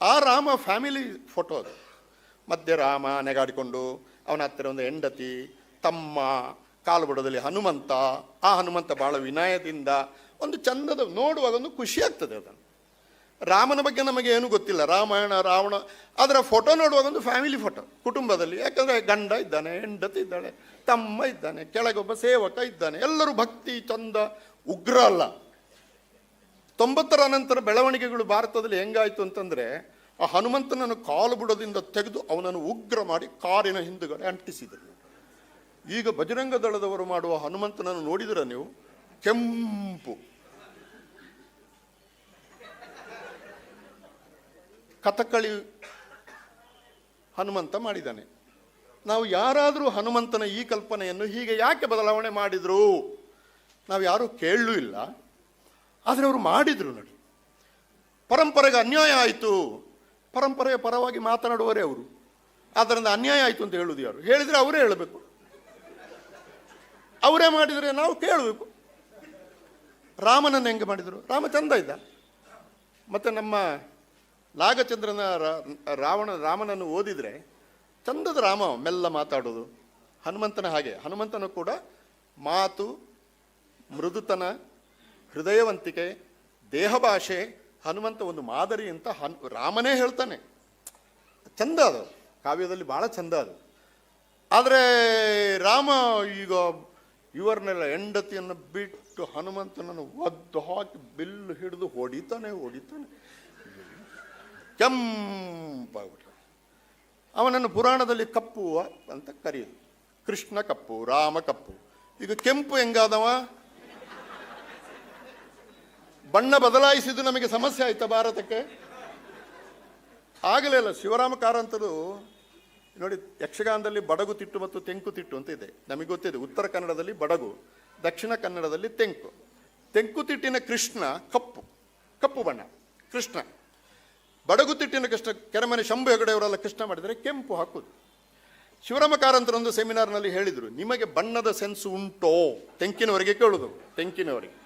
ಆ ರಾಮ ಫ್ಯಾಮಿಲಿ ಫೋಟೋ ಅದು. ಮಧ್ಯೆ ರಾಮ ನೆಗಾಡಿಕೊಂಡು ಅವನ ಹತ್ತಿರ ಒಂದು ಹೆಂಡತಿ, ತಮ್ಮ, ಕಾಲುಬುಡದಲ್ಲಿ ಹನುಮಂತ, ಆ ಹನುಮಂತ ಭಾಳ ವಿನಯದಿಂದ ಒಂದು ಚಂದದ ನೋಡುವಾಗ ಒಂದು ಖುಷಿ ಆಗ್ತದೆ ಅದನ್ನು. ರಾಮನ ಬಗ್ಗೆ ನಮಗೆ ಏನೂ ಗೊತ್ತಿಲ್ಲ. ರಾಮಾಯಣ, ರಾವಣ, ಅದರ ಫೋಟೋ ನೋಡುವಾಗ ಒಂದು ಫ್ಯಾಮಿಲಿ ಫೋಟೋ ಕುಟುಂಬದಲ್ಲಿ. ಯಾಕಂದರೆ ಗಂಡ ಇದ್ದಾನೆ, ಹೆಂಡತಿ ಇದ್ದಾಳೆ, ತಮ್ಮ ಇದ್ದಾನೆ ಕೆಳಗೊಬ್ಬ ಸೇವಕ ಇದ್ದಾನೆ, ಎಲ್ಲರೂ ಭಕ್ತಿ, ಚಂದ, ಉಗ್ರ ಅಲ್ಲ. ತೊಂಬತ್ತರ ನಂತರ ಬೆಳವಣಿಗೆಗಳು ಭಾರತದಲ್ಲಿ ಹೆಂಗಾಯಿತು ಅಂತಂದರೆ, ಆ ಹನುಮಂತನನ್ನು ಕಾಲು ಬುಡದಿಂದ ತೆಗೆದು ಅವನನ್ನು ಉಗ್ರ ಮಾಡಿ ಕಾರಿನ ಹಿಂದುಗಡೆ ಅಂಟಿಸಿದರು. ಈಗ ಬಜರಂಗ ದಳದವರು ಮಾಡುವ ಹನುಮಂತನನ್ನು ನೋಡಿದರೆ ನೀವು ಕೆಂಪು. ಕಥಕಳಿ ಹನುಮಂತ ಮಾಡಿದ್ದಾನೆ. ನಾವು ಯಾರಾದರೂ ಹನುಮಂತನ ಈ ಕಲ್ಪನೆಯನ್ನು ಹೀಗೆ ಯಾಕೆ ಬದಲಾವಣೆ ಮಾಡಿದರು? ನಾವು ಯಾರೂ ಕೇಳಲೂ ಇಲ್ಲ. ಆದರೆ ಅವರು ಮಾಡಿದರು ನೋಡಿ. ಪರಂಪರೆಗೆ ಅನ್ಯಾಯ ಆಯಿತು. ಪರಂಪರೆಯ ಪರವಾಗಿ ಮಾತನಾಡುವರೇ ಅವರು. ಆದ್ದರಿಂದ ಅನ್ಯಾಯ ಆಯಿತು ಅಂತ ಹೇಳುದು ಯಾರು? ಹೇಳಿದರೆ ಅವರೇ ಹೇಳಬೇಕು. ಅವರೇ ಮಾಡಿದರೆ ನಾವು ಕೇಳಬೇಕು. ರಾಮನನ್ನು ಹೆಂಗೆ ಮಾಡಿದರು? ರಾಮ ಚಂದ ಇದ್ದ. ಮತ್ತು ನಮ್ಮ ನಾಗಚಂದ್ರನ ರಾವಣ, ರಾಮನನ್ನು ಓದಿದರೆ ಚಂದದ ರಾಮ ಮೆಲ್ಲ ಮಾತಾಡೋದು. ಹನುಮಂತನ ಹಾಗೆ. ಹನುಮಂತನ ಕೂಡ ಮಾತು, ಮೃದುತನ, ಹೃದಯವಂತಿಕೆ ದೇಹ ಭಾಷೆ ಹನುಮಂತ ಒಂದು ಮಾದರಿ ಅಂತ ಹನ್, ರಾಮನೇ ಹೇಳ್ತಾನೆ. ಚಂದ ಅದು. ಕಾವ್ಯದಲ್ಲಿ ಭಾಳ ಚಂದ ಅದು. ಆದರೆ ರಾಮ ಈಗ ಇವರನ್ನೆಲ್ಲ ಹೆಂಡತಿಯನ್ನು ಬಿಟ್ಟು ಹನುಮಂತನನ್ನು ಒದ್ದು ಹಾಕಿ ಬಿಲ್ಲು ಹಿಡಿದು ಹೊಡಿತಾನೆ ಹೊಡಿತಾನೆ. ಕೆಂಪಾಗ್ಬಿಟ್ಟ ಅವನನ್ನು ಪುರಾಣದಲ್ಲಿ ಕಪ್ಪು ಅಂತ ಕರೆಯೋದು. ಕೃಷ್ಣ ಕಪ್ಪು, ರಾಮ ಕಪ್ಪು. ಈಗ ಕೆಂಪು ಹೆಂಗಾದವ? ಬಣ್ಣ ಬದಲಾಯಿಸಿದ್ದು ನಮಗೆ ಸಮಸ್ಯೆ ಆಯ್ತಾ ಭಾರತಕ್ಕೆ? ಆಗಲೇ ಅಲ್ಲ ಶಿವರಾಮ ಕಾರಂತರು, ನೋಡಿ, ಯಕ್ಷಗಾನದಲ್ಲಿ ಬಡಗು ತಿಟ್ಟು ಮತ್ತು ತೆಂಕು ತಿಟ್ಟು ಅಂತ ಇದೆ. ನಮಗೆ ಗೊತ್ತಿದೆ, ಉತ್ತರ ಕನ್ನಡದಲ್ಲಿ ಬಡಗು, ದಕ್ಷಿಣ ಕನ್ನಡದಲ್ಲಿ ತೆಂಕು. ತೆಂಕು ತಿಟ್ಟಿನ ಕೃಷ್ಣ ಕಪ್ಪು. ಕಪ್ಪು ಬಣ್ಣ. ಕೃಷ್ಣ. ಬಡಗು ತಿಟ್ಟಿನ ಕೃಷ್ಣ ಕೆರೆಮನೆ ಶಂಭು ಹೆಗಡೆಯವರೆಲ್ಲ ಕೃಷ್ಣ ಮಾಡಿದರೆ ಕೆಂಪು ಹಾಕೋದು. ಶಿವರಾಮ ಕಾರಂತರ ಒಂದು ಸೆಮಿನಾರ್ನಲ್ಲಿ ಹೇಳಿದರು, ನಿಮಗೆ ಬಣ್ಣದ ಸೆನ್ಸ್ ಉಂಟೋ? ತೆಂಕಿನವರಿಗೆ ಕೇಳುದು, ತೆಂಕಿನವರಿಗೆ.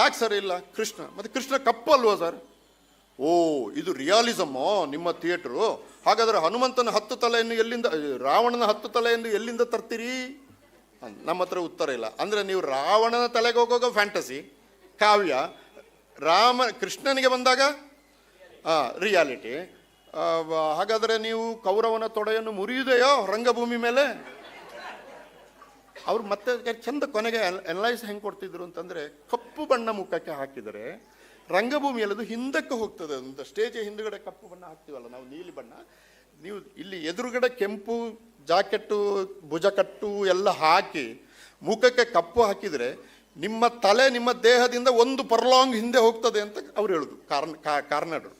ಯಾಕೆ ಸರ್ ಇಲ್ಲ? ಕೃಷ್ಣ, ಮತ್ತೆ ಕೃಷ್ಣ ಕಪ್ಪು ಅಲ್ವಾ ಸರ್? ಓ, ಇದು ರಿಯಾಲಿಸಮ್ಮು, ನಿಮ್ಮ ಥಿಯೇಟ್ರು? ಹಾಗಾದರೆ ಹನುಮಂತನ ಹತ್ತು ತಲೆಯನ್ನು ಎಲ್ಲಿಂದ ರಾವಣನ ಹತ್ತು ತಲೆಯನ್ನು ಎಲ್ಲಿಂದ ತರ್ತೀರಿ? ನಮ್ಮ ಹತ್ರ ಉತ್ತರ ಇಲ್ಲ. ಅಂದರೆ ನೀವು ರಾವಣನ ತಲೆಗೆ ಹೋಗೋಗ ಫ್ಯಾಂಟಸಿ ಕಾವ್ಯ, ರಾಮ, ಕೃಷ್ಣನಿಗೆ ಬಂದಾಗ ರಿಯಾಲಿಟಿ ಹಾಗಾದರೆ ನೀವು ಕೌರವನ ತೊಡೆಯನ್ನು ಮುರಿಯುವುದೆಯೋ ರಂಗಭೂಮಿ ಮೇಲೆ? ಅವ್ರು ಮತ್ತೆ ಚಂದ ಕೊನೆಗೆ ಎನಲೈಸ್ ಹೆಂಗೆ ಕೊಡ್ತಿದ್ರು ಅಂತಂದರೆ ಕಪ್ಪು ಬಣ್ಣ ಮುಖಕ್ಕೆ ಹಾಕಿದರೆ ರಂಗಭೂಮಿಯಲ್ಲಿ ಅದು ಹಿಂದಕ್ಕೆ ಹೋಗ್ತದೆ. ಅಂತ ಸ್ಟೇಜ್ ಹಿಂದುಗಡೆ ಕಪ್ಪು ಬಣ್ಣ ಹಾಕ್ತೀವಲ್ಲ, ನಾವು ನೀಲಿ ಬಣ್ಣ. ನೀವು ಇಲ್ಲಿ ಎದುರುಗಡೆ ಕೆಂಪು ಜಾಕೆಟ್ಟು ಭುಜಕಟ್ಟು ಎಲ್ಲ ಹಾಕಿ ಮುಖಕ್ಕೆ ಕಪ್ಪು ಹಾಕಿದರೆ ನಿಮ್ಮ ತಲೆ ನಿಮ್ಮ ದೇಹದಿಂದ ಒಂದು ಪರ್ಲಾಂಗ್ ಹಿಂದೆ ಹೋಗ್ತದೆ ಅಂತ ಅವ್ರು ಹೇಳುದು. ಕಾರ್ನ ಕಾರ್ನಾಡರು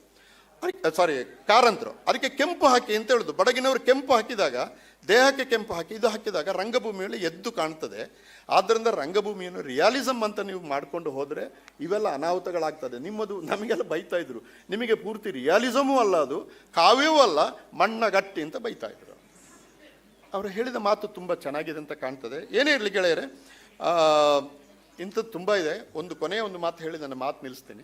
ಸಾರಿ ಕಾರಂತರು. ಅದಕ್ಕೆ ಕೆಂಪು ಹಾಕಿ ಅಂತ ಹೇಳುದು. ಬಡಗಿನವರು ಕೆಂಪು ಹಾಕಿದಾಗ, ದೇಹಕ್ಕೆ ಕೆಂಪು ಹಾಕಿ, ಇದು ಹಾಕಿದಾಗ ರಂಗಭೂಮಿಯಲ್ಲಿ ಎದ್ದು ಕಾಣ್ತದೆ. ಆದ್ದರಿಂದ ರಂಗಭೂಮಿಯನ್ನು ರಿಯಾಲಿಸಮ್ ಅಂತ ನೀವು ಮಾಡಿಕೊಂಡು ಹೋದರೆ ಇವೆಲ್ಲ ಅನಾಹುತಗಳಾಗ್ತದೆ. ನಿಮ್ಮದು, ನಮಗೆಲ್ಲ ಬೈತಾ ಇದ್ರು. ನಿಮಗೆ ಪೂರ್ತಿ ರಿಯಾಲಿಸಮೂ ಅಲ್ಲ ಅದು, ಕಾವ್ಯವೂ ಅಲ್ಲ, ಮಣ್ಣ ಗಟ್ಟಿ ಅಂತ ಬೈತಾ ಇದ್ರು. ಅವರು ಹೇಳಿದ ಮಾತು ತುಂಬ ಚೆನ್ನಾಗಿದೆ ಅಂತ ಕಾಣ್ತದೆ. ಏನೇ ಇರಲಿ ಗೆಳೆಯರೆ ಇಂಥದ್ದು ತುಂಬ ಇದೆ. ಒಂದು ಕೊನೆಯ ಒಂದು ಮಾತು ಹೇಳಿ ನನ್ನ ಮಾತು ನಿಲ್ಲಿಸ್ತೀನಿ.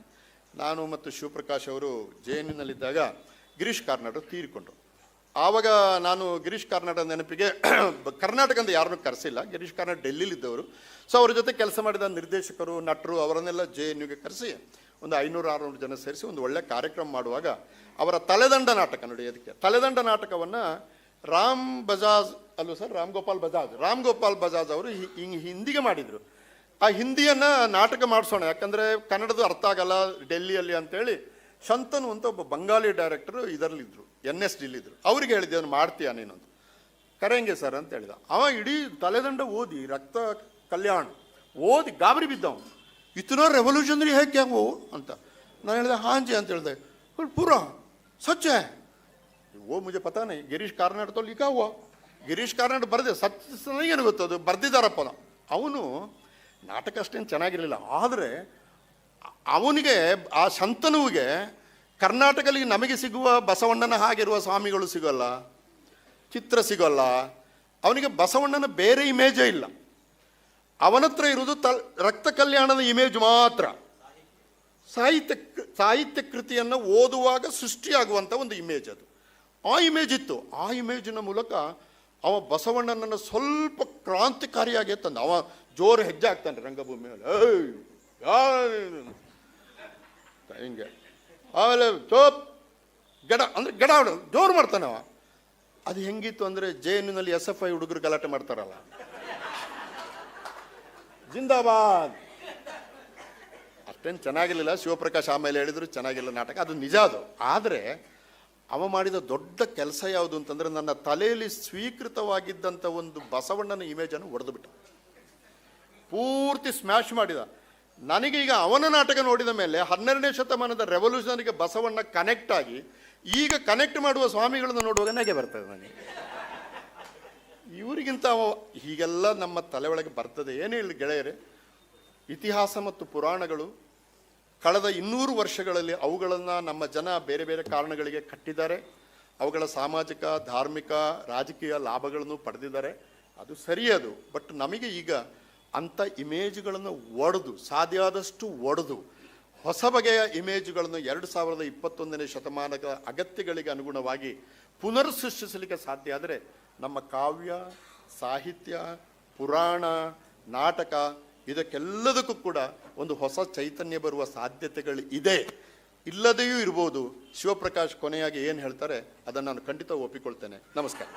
ನಾನು ಮತ್ತು ಶಿವಪ್ರಕಾಶ್ ಅವರು ಜೆ ಎನ್ ಯುನಲ್ಲಿದ್ದಾಗ ಗಿರೀಶ್ ಕಾರ್ನಾಡ್ ತೀರಿಕೊಂಡ್ರು. ಆವಾಗ ನಾನು ಗಿರೀಶ್ ಕಾರ್ನಾಡ್ ನೆನಪಿಗೆ ಕರ್ನಾಟಕ ಅಂತ ಯಾರನ್ನೂ ಕರೆಸಿಲ್ಲ. ಗಿರೀಶ್ ಕಾರ್ನಾಡ್ ಡೆಲ್ಲಿಲಿದ್ದವರು. ಸೊ ಅವ್ರ ಜೊತೆ ಕೆಲಸ ಮಾಡಿದ ನಿರ್ದೇಶಕರು, ನಟರು ಅವರನ್ನೆಲ್ಲ ಜೆ ಎನ್ ಯುಗೆ ಕರೆಸಿ ಒಂದು ಐನೂರು ಆರುನೂರು ಜನ ಸೇರಿಸಿ ಒಂದು ಒಳ್ಳೆ ಕಾರ್ಯಕ್ರಮ ಮಾಡುವಾಗ ಅವರ ತಲೆದಂಡ ನಾಟಕ ನೋಡಿ ಅದಕ್ಕೆ. ತಲೆದಂಡ ನಾಟಕವನ್ನು ರಾಮ್ ಬಜಾಜ್ ಅಲ್ಲೂ ಸರ್? ರಾಮ್ ಗೋಪಾಲ್ ಬಜಾಜ್. ರಾಮ್ ಗೋಪಾಲ್ ಬಜಾಜ್ ಅವರು ಹಿಂಗೆ ಹಿಂದಿಗೆ ಮಾಡಿದ್ರು. ಆ ಹಿಂದಿಯನ್ನು ನಾಟಕ ಮಾಡಿಸೋಣ. ಯಾಕಂದರೆ ಕನ್ನಡದ ಅರ್ಥ ಆಗಲ್ಲ ಡೆಲ್ಲಿಯಲ್ಲಿ ಅಂತೇಳಿ ಶಂತನು ಅಂತ ಒಬ್ಬ ಬಂಗಾಲಿ ಡೈರೆಕ್ಟರು ಇದರಲ್ಲಿದ್ದರು ಎನ್ ಎಸ್ ಡಿಲಿದ್ದರು ಅವ್ರಿಗೆ ಹೇಳಿದೆ ಅವ್ನು ಮಾಡ್ತೀಯ ನೀನು ಅಂತ. ಕರೆಂಗೆ ಸರ್? ಅಂತ ಹೇಳಿದ. ಅವ ಇಡೀ ತಲೆದಂಡ ಓದಿ, ರಕ್ತ ಕಲ್ಯಾಣ ಓದಿ ಗಾಬರಿ ಬಿದ್ದವ ಇತನೋ ರೆವಲ್ಯೂಷನರಿ ಹೇಗೆ ಹ್ಯಾಂಗೋ? ಅಂತ. ನಾನು ಹೇಳಿದೆ, ಹಾಂಜಿ ಅಂತ ಹೇಳಿದೆ. ಪೂರ ಸಚ್ಚ. ಓ ಮುಜೆ ಪತಾನೆ, ಗಿರೀಶ್ ಕಾರ್ನಾಡ್ ತೊಲಿಕ ಓ ಗಿರೀಶ್ ಕಾರ್ನಾಡ್ ಬರೆದೆ, ಸತ್ಯ ಏನು ಗೊತ್ತದು ಬರ್ದಿದ್ದಾರಪ್ಪ ಅವನು ನಾಟಕ ಅಷ್ಟೇನು ಚೆನ್ನಾಗಿರಲಿಲ್ಲ. ಆದರೆ ಅವನಿಗೆ, ಆ ಶಂತನುವಿಗೆ ಕರ್ನಾಟಕದಲ್ಲಿ ನಮಗೆ ಸಿಗುವ ಬಸವಣ್ಣನ ಹಾಗಿರುವ ಸ್ವಾಮಿಗಳು ಸಿಗೋಲ್ಲ, ಚಿತ್ರ ಸಿಗೋಲ್ಲ. ಅವನಿಗೆ ಬಸವಣ್ಣನ ಬೇರೆ ಇಮೇಜೇ ಇಲ್ಲ. ಅವನತ್ರ ಇರುವುದು ತ, ರಕ್ತ ಕಲ್ಯಾಣದ ಇಮೇಜ್ ಮಾತ್ರ. ಸಾಹಿತ್ಯ ಸಾಹಿತ್ಯ ಕೃತಿಯನ್ನು ಓದುವಾಗ ಸೃಷ್ಟಿಯಾಗುವಂಥ ಒಂದು ಇಮೇಜ್ ಅದು. ಆ ಇಮೇಜ್ ಇತ್ತು. ಆ ಇಮೇಜಿನ ಮೂಲಕ ಅವ ಬಸವಣ್ಣನನ್ನು ಸ್ವಲ್ಪ ಕ್ರಾಂತಿಕಾರಿಯಾಗಿ ತಂದ. ಅವ ಜೋರು ಹೆಜ್ಜೆ ಆಗ್ತಾನೆ ರಂಗಭೂಮಿ ಮೇಲೆ. ಹಿಂಗೆ. ಆಮೇಲೆ ಚೋಪ್ ಗಡ, ಅಂದ್ರೆ ಗಡ ಜೋರು ಮಾಡ್ತಾನೆ ಅವ. ಅದು ಹೆಂಗಿತ್ತು ಅಂದ್ರೆ ಜೈನಿನಲ್ಲಿ ಎಸ್ ಎಫ್ ಐ ಹುಡುಗರು ಗಲಾಟೆ ಮಾಡ್ತಾರಲ್ಲ. ಜಿಂದಾಬಾದ್. ಅಷ್ಟೇನು ಚೆನ್ನಾಗಿರಲಿಲ್ಲ. ಶಿವಪ್ರಕಾಶ್ ಆಮೇಲೆ ಹೇಳಿದ್ರು ಚೆನ್ನಾಗಿಲ್ಲ ನಾಟಕ. ಅದು ನಿಜ ಅದು. ಆದರೆ ಅವ ಮಾಡಿದ ದೊಡ್ಡ ಕೆಲಸ ಯಾವುದು ಅಂತಂದ್ರೆ ನನ್ನ ತಲೆಯಲ್ಲಿ ಸ್ವೀಕೃತವಾಗಿದ್ದಂಥ ಒಂದು ಬಸವಣ್ಣನ ಇಮೇಜನ್ನು ಒಡೆದು ಬಿಟ್ಟ. ಪೂರ್ತಿ ಸ್ಮ್ಯಾಶ್ ಮಾಡಿದ. ನನಗೀಗ ಅವನ ನಾಟಕ ನೋಡಿದ ಮೇಲೆ ಹನ್ನೆರಡನೇ ಶತಮಾನದ ರೆವಲ್ಯೂಷನರಿಗೆ ಬಸವಣ್ಣ ಕನೆಕ್ಟ್ ಆಗಿ ಈಗ ಕನೆಕ್ಟ್ ಮಾಡುವ ಸ್ವಾಮಿಗಳನ್ನು ನೋಡುವಾಗ ನನಗೆ ಬರ್ತದೆ ನನಗೆ. ಇವರಿಗಿಂತ ಹೀಗೆಲ್ಲ ನಮ್ಮ ತಲೆ ಒಳಗೆ ಬರ್ತದೆ. ಏನು ಹೇಳಿ ಗೆಳೆಯರೇ, ಇತಿಹಾಸ ಮತ್ತು ಪುರಾಣಗಳು ಕಳೆದ ಇನ್ನೂರು ವರ್ಷಗಳಲ್ಲಿ ಅವುಗಳನ್ನು ನಮ್ಮ ಜನ ಬೇರೆ ಬೇರೆ ಕಾರಣಗಳಿಗೆ ಕಟ್ಟಿದ್ದಾರೆ. ಅವುಗಳ ಸಾಮಾಜಿಕ, ಧಾರ್ಮಿಕ, ರಾಜಕೀಯ ಲಾಭಗಳನ್ನು ಪಡೆದಿದ್ದಾರೆ. ಅದು ಸರಿ ಅದು ಬಟ್ ನಮಗೆ ಈಗ ಅಂಥ ಇಮೇಜ್ಗಳನ್ನು ಒಡೆದು ಸಾಧ್ಯ ಆದಷ್ಟು ಒಡೆದು, ಹೊಸ ಬಗೆಯ ಇಮೇಜ್ಗಳನ್ನು ಎರಡು ಸಾವಿರದ ಇಪ್ಪತ್ತೊಂದನೇ ಶತಮಾನದ ಅಗತ್ಯಗಳಿಗೆ ಅನುಗುಣವಾಗಿ ಪುನರ್ ಸೃಷ್ಟಿಸಲಿಕ್ಕೆ ಸಾಧ್ಯ ಆದರೆ ನಮ್ಮ ಕಾವ್ಯ, ಸಾಹಿತ್ಯ, ಪುರಾಣ, ನಾಟಕ ಇದಕ್ಕೆಲ್ಲದಕ್ಕೂ ಕೂಡ ಒಂದು ಹೊಸ ಚೈತನ್ಯ ಬರುವ ಸಾಧ್ಯತೆಗಳು ಇದೆ. ಇಲ್ಲದೆಯೂ ಇರ್ಬೋದು. ಶಿವಪ್ರಕಾಶ್ ಕೊನೆಯಾಗಿ ಏನು ಹೇಳ್ತಾರೆ ಅದನ್ನು ನಾನು ಖಂಡಿತ ಒಪ್ಪಿಕೊಳ್ತೇನೆ. ನಮಸ್ಕಾರ.